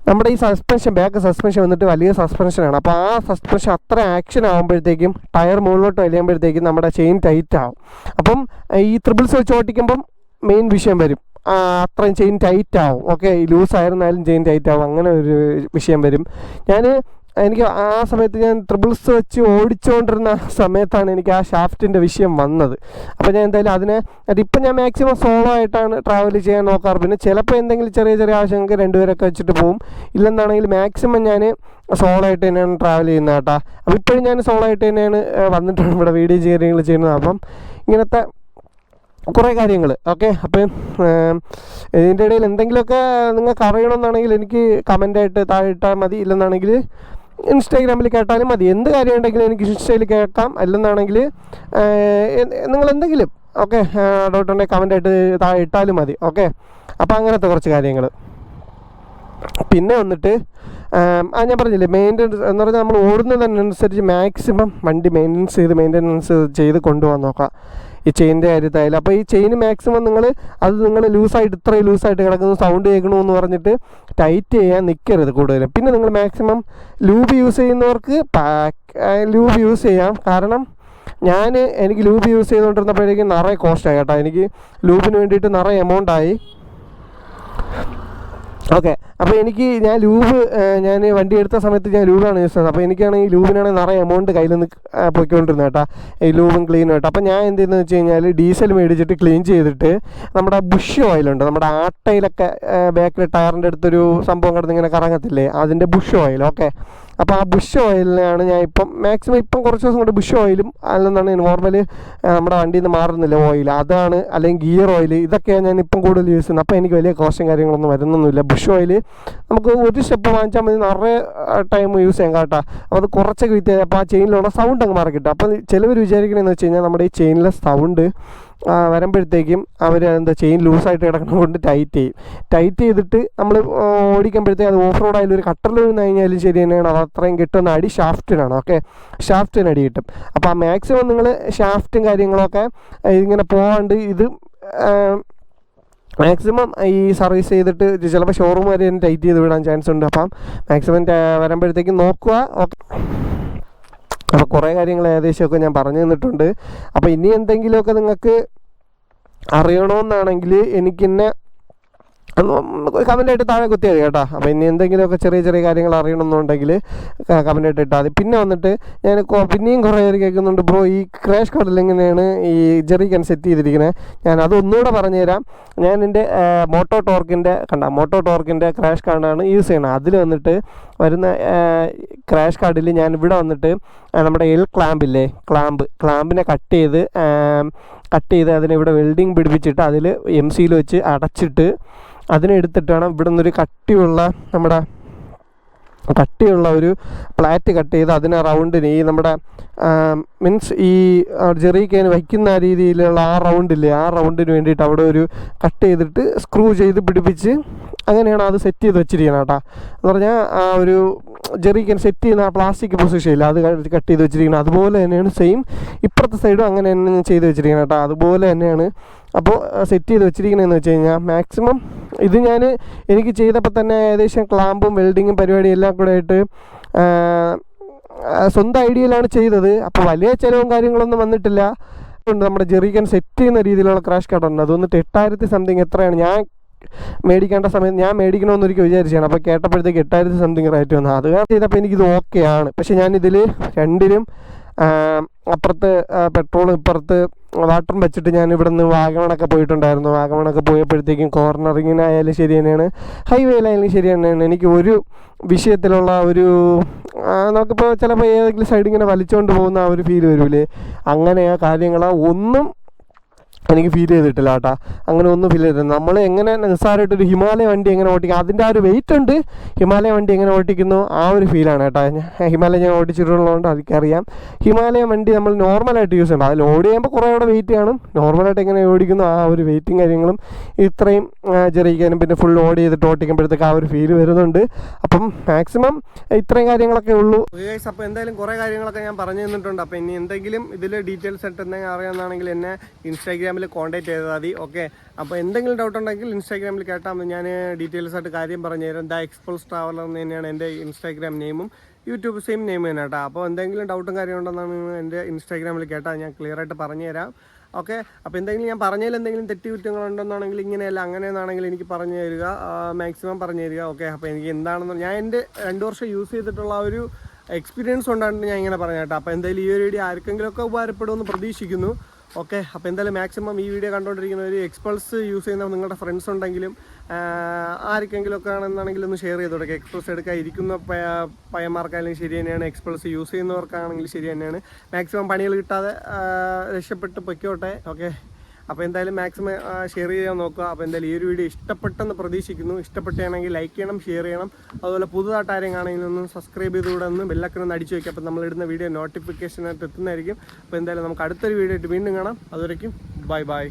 നമ്മുടെ ഈ സസ്പെൻഷൻ ബാക്ക് സസ്പെൻഷൻ വന്നിട്ട് വലിയ സസ്പെൻഷനാണ് അപ്പോൾ ആ സസ്പെൻഷൻ അത്ര ആക്ഷൻ ആകുമ്പോഴത്തേക്കും ടയർ മുകളിലോട്ട് വലിയുമ്പോഴത്തേക്കും നമ്മുടെ ചെയിൻ ടൈറ്റ് ആവും. അപ്പം ഈ ത്രിബിൾസ് വെച്ച് ഓട്ടിക്കുമ്പം മെയിൻ വിഷയം വരും. അത്രയും ചെയിൻ ടൈറ്റ് ആവും. ഓക്കെ ലൂസ് ആയിരുന്നാലും ചെയിൻ ടൈറ്റ് ആവും. അങ്ങനെ ഒരു വിഷയം വരും. ഞാൻ എനിക്ക് ആ സമയത്ത് ഞാൻ ട്രിബിൾസ് വെച്ച് ഓടിച്ചുകൊണ്ടിരുന്ന സമയത്താണ് എനിക്ക് ആ ഷാഫ്റ്റിന്റെ വിഷയം വന്നത്. അപ്പോൾ ഞാൻ എന്തായാലും അതിനെ ഇപ്പം ഞാൻ മാക്സിമം സോളോ ആയിട്ടാണ് ട്രാവൽ ചെയ്യാൻ നോക്കാറ്. പിന്നെ ചിലപ്പോൾ എന്തെങ്കിലും ചെറിയ ചെറിയ ആവശ്യങ്ങൾക്ക് രണ്ടുപേരൊക്കെ വെച്ചിട്ട് പോകും ഇല്ലെന്നാണെങ്കിൽ മാക്സിമം ഞാൻ സോളോ ആയിട്ട് തന്നെയാണ് ട്രാവൽ ചെയ്യുന്നത് കേട്ടോ. അപ്പോൾ ഇപ്പോഴും ഞാൻ സോളോ ആയിട്ട് തന്നെയാണ് വന്നിട്ടാണ് ഇവിടെ വീഡിയോ കാര്യങ്ങൾ ചെയ്യുന്നത്. അപ്പം ഇങ്ങനത്തെ കുറേ കാര്യങ്ങൾ ഓക്കെ? അപ്പം ഇതിന്റെ ഇടയിൽ എന്തെങ്കിലുമൊക്കെ നിങ്ങൾക്ക് അറിയണമെന്നാണെങ്കിൽ എനിക്ക് കമന്റായിട്ട് താഴെ ഇട്ടാൽ മതി. ഇല്ലെന്നാണെങ്കിൽ ഇൻസ്റ്റാഗ്രാമിൽ കേട്ടാലും മതി. എന്ത് കാര്യം ഉണ്ടെങ്കിലും എനിക്ക് ഇൻസ്റ്റയിൽ കേൾക്കാം. അല്ലെന്നാണെങ്കിൽ നിങ്ങൾ എന്തെങ്കിലും ഓക്കെ ഡൗട്ട് ഉണ്ടെങ്കിൽ കമന്റായിട്ട് ഇട്ടാലും മതി. ഓക്കെ? അപ്പോൾ അങ്ങനത്തെ കുറച്ച് കാര്യങ്ങൾ. പിന്നെ വന്നിട്ട് ആ ഞാൻ പറഞ്ഞില്ലേ മെയിന്റനൻസ് എന്ന് പറഞ്ഞാൽ നമ്മൾ ഓടുന്നതിനനുസരിച്ച് മാക്സിമം വണ്ടി മെയിന്റനൻസ് ചെയ്ത് മെയിന്റനൻസ് ചെയ്ത് കൊണ്ടുപോകാൻ നോക്കാം. ഈ ചെയിനിന്റെ കാര്യത്തായാലും. അപ്പോൾ ഈ ചെയിൻ മാക്സിമം നിങ്ങൾ അത് നിങ്ങൾ ലൂസായിട്ട് ഇത്രയും ലൂസായിട്ട് കിടക്കുന്നു സൗണ്ട് കേൾക്കണമെന്ന് പറഞ്ഞിട്ട് ടൈറ്റ് ചെയ്യാൻ നിൽക്കരുത് കൂടുതലും. പിന്നെ നിങ്ങൾ മാക്സിമം ലൂബ് യൂസ് ചെയ്യുന്നവർക്ക് പാക്ക് ലൂബ് യൂസ് ചെയ്യാം. കാരണം ഞാൻ എനിക്ക് ലൂബ് യൂസ് ചെയ്തുകൊണ്ടിരുന്നപ്പോഴേക്കും നിറയെ കോസ്റ്റായി കേട്ടോ. എനിക്ക് ലൂബിന് വേണ്ടിയിട്ട് നിറയെ എമൗണ്ട് ആയി. ഓക്കെ. അപ്പോൾ എനിക്ക് ഞാൻ ലൂബ് ഞാൻ വണ്ടി എടുത്ത സമയത്ത് ഞാൻ ലൂബാണ് യൂസ് ചെയ്യുന്നത്. അപ്പോൾ എനിക്കാണെങ്കിൽ ലൂബിനാണെങ്കിൽ നിറയെ എമൗണ്ട് കയ്യിൽ നിന്ന് പോയിക്കൊണ്ടിരുന്നത് കേട്ടോ. ഈ ലൂബും ക്ലീനും കേട്ടോ അപ്പോൾ ഞാൻ എന്ത് വെച്ച് കഴിഞ്ഞാൽ ഡീസൽ മേടിച്ചിട്ട് ക്ലീൻ ചെയ്തിട്ട് നമ്മുടെ ബുഷ് ഓയിലുണ്ട് നമ്മുടെ ആട്ടയിലൊക്കെ ബാക്കിൽ ടയറിന്റെ അടുത്തൊരു സംഭവം കിടന്ന് ഇങ്ങനെ കറങ്ങത്തില്ലേ? അതിന്റെ ബുഷ് ഓയിൽ ഓക്കെ അപ്പോൾ ആ ബുഷ് ഓയിലിനാണ് ഞാൻ ഇപ്പം മാക്സിമം ഇപ്പം കുറച്ച് ദിവസം കൊണ്ട് ബുഷ് ഓയിലും അല്ലെന്നാണ് നോർമൽ നമ്മുടെ വണ്ടിയിൽ നിന്ന് മാറുന്നില്ല ഓയിൽ അതാണ് അല്ലെങ്കിൽ ഗിയർ ഓയിൽ ഇതൊക്കെയാണ് ഞാൻ ഇപ്പം കൂടുതൽ യൂസ് ചെയ്യുന്നത്. അപ്പോൾ എനിക്ക് വലിയ കോസ്റ്റും കാര്യങ്ങളൊന്നും വരുന്നൊന്നുമില്ല. ബുഷ് ഓയിൽ നമുക്ക് ഒരു സ്റ്റെപ്പ് വാങ്ങിച്ചാൽ മതി. നിറയെ ടൈം യൂസ് ചെയ്യാം കേട്ടോ. അപ്പോൾ അത് കുറച്ചൊക്കെ വിറ്റ് അപ്പോൾ ആ ചെയിനിലുള്ള സൗണ്ട് അങ്ങ് മാറി കിട്ടും അപ്പോൾ ചിലവർ വിചാരിക്കണമെന്ന് വെച്ച് കഴിഞ്ഞാൽ നമ്മുടെ ഈ ചെയിനിലെ സൗണ്ട് വരുമ്പോഴത്തേക്കും അവർ എന്താ ചെയിൻ ലൂസായിട്ട് കിടക്കണം കൊണ്ട് ടൈറ്റ് ചെയ്യും. ടൈറ്റ് ചെയ്തിട്ട് നമ്മൾ ഓടിക്കുമ്പോഴത്തേക്ക് അത് ഓഫ് റോഡ് ആയാലും ഒരു കട്ടറിൽ വീണ് കഴിഞ്ഞാലും ശരി തന്നെയാണ്. അത് അത്രയും കിട്ടുന്ന അടി ഷാഫ്റ്റിനാണ് ഓക്കെ ഷാഫ്റ്റിന് അടി കിട്ടും. അപ്പോൾ ആ മാക്സിമം നിങ്ങൾ ഷാഫ്റ്റും കാര്യങ്ങളൊക്കെ ഇങ്ങനെ പോകാണ്ട് ഇത് മാക്സിമം ഈ സർവീസ് ചെയ്തിട്ട് ചിലപ്പോൾ ഷോറൂം വരെ ടൈറ്റ് ചെയ്ത് വിടാൻ ചാൻസ് ഉണ്ട്. അപ്പം മാക്സിമം വരുമ്പോഴത്തേക്കും നോക്കുക. ഓക്കെ അപ്പോൾ കുറേ കാര്യങ്ങൾ ഏകദേശമൊക്കെ ഞാൻ പറഞ്ഞു തന്നിട്ടുണ്ട്. അപ്പോൾ ഇനി എന്തെങ്കിലുമൊക്കെ നിങ്ങൾക്ക് അറിയണമെന്നാണെങ്കിൽ എനിക്കിന്നെ കമന്റായിട്ട് താഴെ കുത്തിയാൽ കേട്ടോ. അപ്പോൾ ഇനി എന്തെങ്കിലുമൊക്കെ ചെറിയ ചെറിയ കാര്യങ്ങൾ അറിയണമെന്നുണ്ടെങ്കിൽ കമന്റായിട്ട് ഇട്ടാൽ മതി. പിന്നെ വന്നിട്ട് ഞാൻ പിന്നെയും കുറേ പേര് കേൾക്കുന്നുണ്ട്. ബ്രോ ഈ ക്രാഷ് കാർഡിൽ എങ്ങനെയാണ് ഈ ജെറിക്കൻ സെറ്റ് ചെയ്തിരിക്കുന്നത് ഞാൻ അതൊന്നുകൂടെ പറഞ്ഞുതരാം. ഞാൻ എന്റെ മോട്ടോ ടോർക്കിന്റെ കണ്ട മോട്ടോ ടോർക്കിന്റെ ക്രാഷ് കാർഡാണ് യൂസ് ചെയ്യണത് അതിൽ വന്നിട്ട് വരുന്ന ക്രാഷ് കാർഡിൽ ഞാൻ ഇവിടെ വന്നിട്ട് നമ്മുടെ എൽ ക്ലാമ്പില്ലേ ക്ലാമ്പ് ക്ലാമ്പിനെ കട്ട് ചെയ്ത് കട്ട് ചെയ്ത് അതിനെ ഇവിടെ വെൽഡിങ് പിടിപ്പിച്ചിട്ട് അതിൽ എം സിയിൽ വെച്ച് അടച്ചിട്ട് അതിനെടുത്തിട്ട് വേണം ഇവിടെ നിന്നൊരു കട്ടിയുള്ള നമ്മുടെ കട്ടിയുള്ള ഒരു പ്ലാറ്റ് കട്ട് ചെയ്ത് അതിനെ റൗണ്ടിന് ഈ നമ്മുടെ മീൻസ് ഈ ജെറിക്കതിന് വയ്ക്കുന്ന ആ രീതിയിലുള്ള ആ റൗണ്ടില്ലേ ആ റൗണ്ടിന് വേണ്ടിയിട്ട് അവിടെ ഒരു കട്ട് ചെയ്തിട്ട് സ്ക്രൂ ചെയ്ത് പിടിപ്പിച്ച് അങ്ങനെയാണ് അത് സെറ്റ് ചെയ്ത് വെച്ചിരിക്കുന്നത് കേട്ടോ. എന്ന് പറഞ്ഞാൽ ആ ഒരു ജെറിക്കൻ സെറ്റ് ചെയ്യുന്ന ആ പ്ലാസ്റ്റിക് പൊസിഷൻ ഇല്ല അത് കട്ട് ചെയ്ത് വെച്ചിരിക്കുന്നത്. അതുപോലെ തന്നെയാണ് സെയിം ഇപ്പുറത്തെ സൈഡും അങ്ങനെ തന്നെ ചെയ്ത് വെച്ചിരിക്കുന്നത് കേട്ടോ. അതുപോലെ തന്നെയാണ് അപ്പോൾ സെറ്റ് ചെയ്ത് വെച്ചിരിക്കുന്നതെന്ന് വെച്ച് കഴിഞ്ഞാൽ മാക്സിമം ഇത് ഞാൻ എനിക്ക് ചെയ്തപ്പോൾ തന്നെ ഏകദേശം ക്ലാമ്പും വെൽഡിങ്ങും പരിപാടിയും എല്ലാം കൂടെ ആയിട്ട് സ്വന്തം ഐഡിയയിലാണ് ചെയ്തത്. അപ്പോൾ വലിയ ചിലവും കാര്യങ്ങളൊന്നും വന്നിട്ടില്ല. ഉണ്ട് നമ്മുടെ ജെറിക്കൻ സെറ്റ് ചെയ്യുന്ന രീതിയിലുള്ള ക്രാഷ് കാർഡ് ഉണ്ട്. അത് വന്നിട്ട് എട്ടായിരത്തി സംതിങ് എത്രയാണ്? ഞാൻ മേടിക്കേണ്ട സമയത്ത് ഞാൻ മേടിക്കണമെന്ന് ഒരിക്കൽ വിചാരിച്ചാണ്. അപ്പോൾ കേട്ടപ്പോഴത്തേക്ക് എട്ടായിരത്തി സംതിങ് റേറ്റ് വന്നു. അത് ചെയ്തപ്പോൾ എനിക്കിത് ഓക്കെയാണ് പക്ഷേ ഞാനിതിൽ രണ്ടിനും അപ്പുറത്ത് പെട്രോൾ ഇപ്പുറത്ത് വാട്ടറും വെച്ചിട്ട് ഞാൻ ഇവിടെ നിന്ന് വാഗമണൊക്കെ പോയിട്ടുണ്ടായിരുന്നു. വാഗമണൊക്കെ പോയപ്പോഴത്തേക്കും കോർണറിങ്ങിനായാലും ശരി തന്നെയാണ് ഹൈവേയിലായാലും ശരി തന്നെയാണ്. എനിക്ക് ഒരു വിഷയത്തിലുള്ള ഒരു നമുക്കിപ്പോൾ ചിലപ്പോൾ ഏതെങ്കിലും സൈഡ് ഇങ്ങനെ വലിച്ചുകൊണ്ട് പോകുന്ന ആ ഒരു ഫീൽ വരില്ലേ അങ്ങനെ ആ ഒന്നും എനിക്ക് ഫീൽ ചെയ്തിട്ടില്ല കേട്ടാ അങ്ങനെ ഒന്നും ഫീൽ ചെയ്തിട്ടില്ല. നമ്മൾ എങ്ങനെ നിസ്സാരമായിട്ടൊരു ഹിമാലയ വണ്ടി എങ്ങനെ ഓടിക്കും അതിന്റെ ആ ഒരു വെയിറ്റ് ഉണ്ട്. ഹിമാലയ വണ്ടി എങ്ങനെ ഓടിക്കുന്നു ആ ഒരു ഫീലാണ് കേട്ടോ ഹിമാലയ ഞാൻ ഓടിച്ചിട്ടുള്ളതുകൊണ്ട് അതിക്കറിയാം ഹിമാലയ വണ്ടി നമ്മൾ നോർമലായിട്ട് യൂസ് ചെയ്യണം. അതിൽ ഓടി ചെയ്യുമ്പോൾ കുറേ കൂടെ വെയിറ്റ് കാണും. നോർമലായിട്ട് എങ്ങനെ ഓടിക്കുന്നു? ആ ഒരു വെയിറ്റും കാര്യങ്ങളും ഇത്രയും ചെറിയിക്കാനും പിന്നെ ഫുൾ ഓടി ചെയ്തിട്ട് ഓടിക്കുമ്പോഴത്തേക്ക് ആ ഒരു ഫീൽ വരുന്നുണ്ട്. അപ്പം മാക്സിമം ഇത്രയും കാര്യങ്ങളൊക്കെ ഉള്ളൂ. അപ്പോൾ എന്തായാലും കുറേ കാര്യങ്ങളൊക്കെ ഞാൻ പറഞ്ഞു തന്നിട്ടുണ്ട്. അപ്പോൾ ഇനി എന്തെങ്കിലും ഇതിൽ ഡീറ്റെയിൽസ് ആയിട്ട് എന്തെങ്കിലും അറിയാമെന്നാണെങ്കിൽ എന്നെ ഇൻസ്റ്റാഗ്രാമിൽ കോൺടാക്ട് ചെയ്താൽ മതി. ഓക്കെ അപ്പോൾ എന്തെങ്കിലും ഡൗട്ട് ഉണ്ടെങ്കിൽ ഇൻസ്റ്റാഗ്രാമിൽ കേട്ടാൽ മതി. ഞാൻ ഡീറ്റെയിൽസ് ആയിട്ട് കാര്യം പറഞ്ഞു തരാം. ദ എക്സ്പോൾസ് ട്രാവലർ എന്ന് തന്നെയാണ് എന്റെ ഇൻസ്റ്റാഗ്രാം നെയിമും യൂട്യൂബ് സെയിം നെയിം തന്നെ കേട്ടോ. അപ്പോൾ എന്തെങ്കിലും ഡൗട്ടും കാര്യം ഉണ്ടെന്നാണ് എന്റെ ഇൻസ്റ്റാഗ്രാമിൽ കേട്ടാൽ ഞാൻ ക്ലിയർ ആയിട്ട് പറഞ്ഞു തരാം. ഓക്കെ അപ്പോൾ എന്തെങ്കിലും ഞാൻ പറഞ്ഞതിൽ എന്തെങ്കിലും തെറ്റ് കുറ്റങ്ങളുണ്ടെന്നാണെങ്കിൽ ഇങ്ങനെയല്ല അങ്ങനെയെന്നാണെങ്കിൽ എനിക്ക് പറഞ്ഞു തരിക. മാക്സിമം പറഞ്ഞു തരിക. ഓക്കെ അപ്പോൾ എനിക്ക് എന്താണെന്ന് ഞാൻ എന്റെ രണ്ട് വർഷം യൂസ് ചെയ്തിട്ടുള്ള ഒരു എക്സ്പീരിയൻസ് കൊണ്ടാണ് ഞാൻ ഇങ്ങനെ പറഞ്ഞു കേട്ടോ. അപ്പോൾ എന്തായാലും ഈ ഒരു വീഡിയോ ആർക്കെങ്കിലുമൊക്കെ ഉപകാരപ്പെടുമെന്ന് പ്രതീക്ഷിക്കുന്നു. ഓക്കെ അപ്പോൾ എന്തായാലും മാക്സിമം ഈ വീഡിയോ കണ്ടുകൊണ്ടിരിക്കുന്ന ഒരു എക്സ്പൾസ് യൂസ് ചെയ്യുന്ന നിങ്ങളുടെ ഫ്രണ്ട്സ് ഉണ്ടെങ്കിലും ആർക്കെങ്കിലും ഒക്കെ ആണെന്നാണെങ്കിലും ഒന്ന് ഷെയർ ചെയ്ത് കൊടുക്കുക എക്സ്പ്രസ് എടുക്കാൻ ഇരിക്കുന്ന പയ- പയ്യന്മാർക്കായാലും ശരി തന്നെയാണ്. എക്സ്പ്രസ് യൂസ് ചെയ്യുന്നവർക്കാണെങ്കിലും ശരി തന്നെയാണ്. മാക്സിമം പണികൾ കിട്ടാതെ രക്ഷപ്പെട്ട് പൊയ്ക്കോട്ടെ. ഓക്കെ. അപ്പോൾ എന്തായാലും മാക്സിമം ഷെയർ ചെയ്യാൻ നോക്കുക. അപ്പോൾ എന്തായാലും ഈ ഒരു വീഡിയോ ഇഷ്ടപ്പെട്ടെന്ന് പ്രതീക്ഷിക്കുന്നു. ഇഷ്ടപ്പെട്ടാണെങ്കിൽ ലൈക്ക് ചെയ്യണം ഷെയർ ചെയ്യണം. അതുപോലെ പുതുതായിട്ട് ആരെയും കാണുമെങ്കിൽ ഒന്ന് സബ്സ്ക്രൈബ് ചെയ്തുകൂടെ ഒന്ന് ബെല്ലൊക്കെ ഒന്ന് അടിച്ചു വയ്ക്കുക അപ്പോൾ നമ്മളിടുന്ന വീഡിയോ നോട്ടിഫിക്കേഷനായിട്ട് എത്തുന്നതായിരിക്കും. അപ്പോൾ എന്തായാലും നമുക്ക് അടുത്തൊരു വീഡിയോ ആയിട്ട് വീണ്ടും കാണാം. അതുവരയ്ക്കും ബൈ ബൈ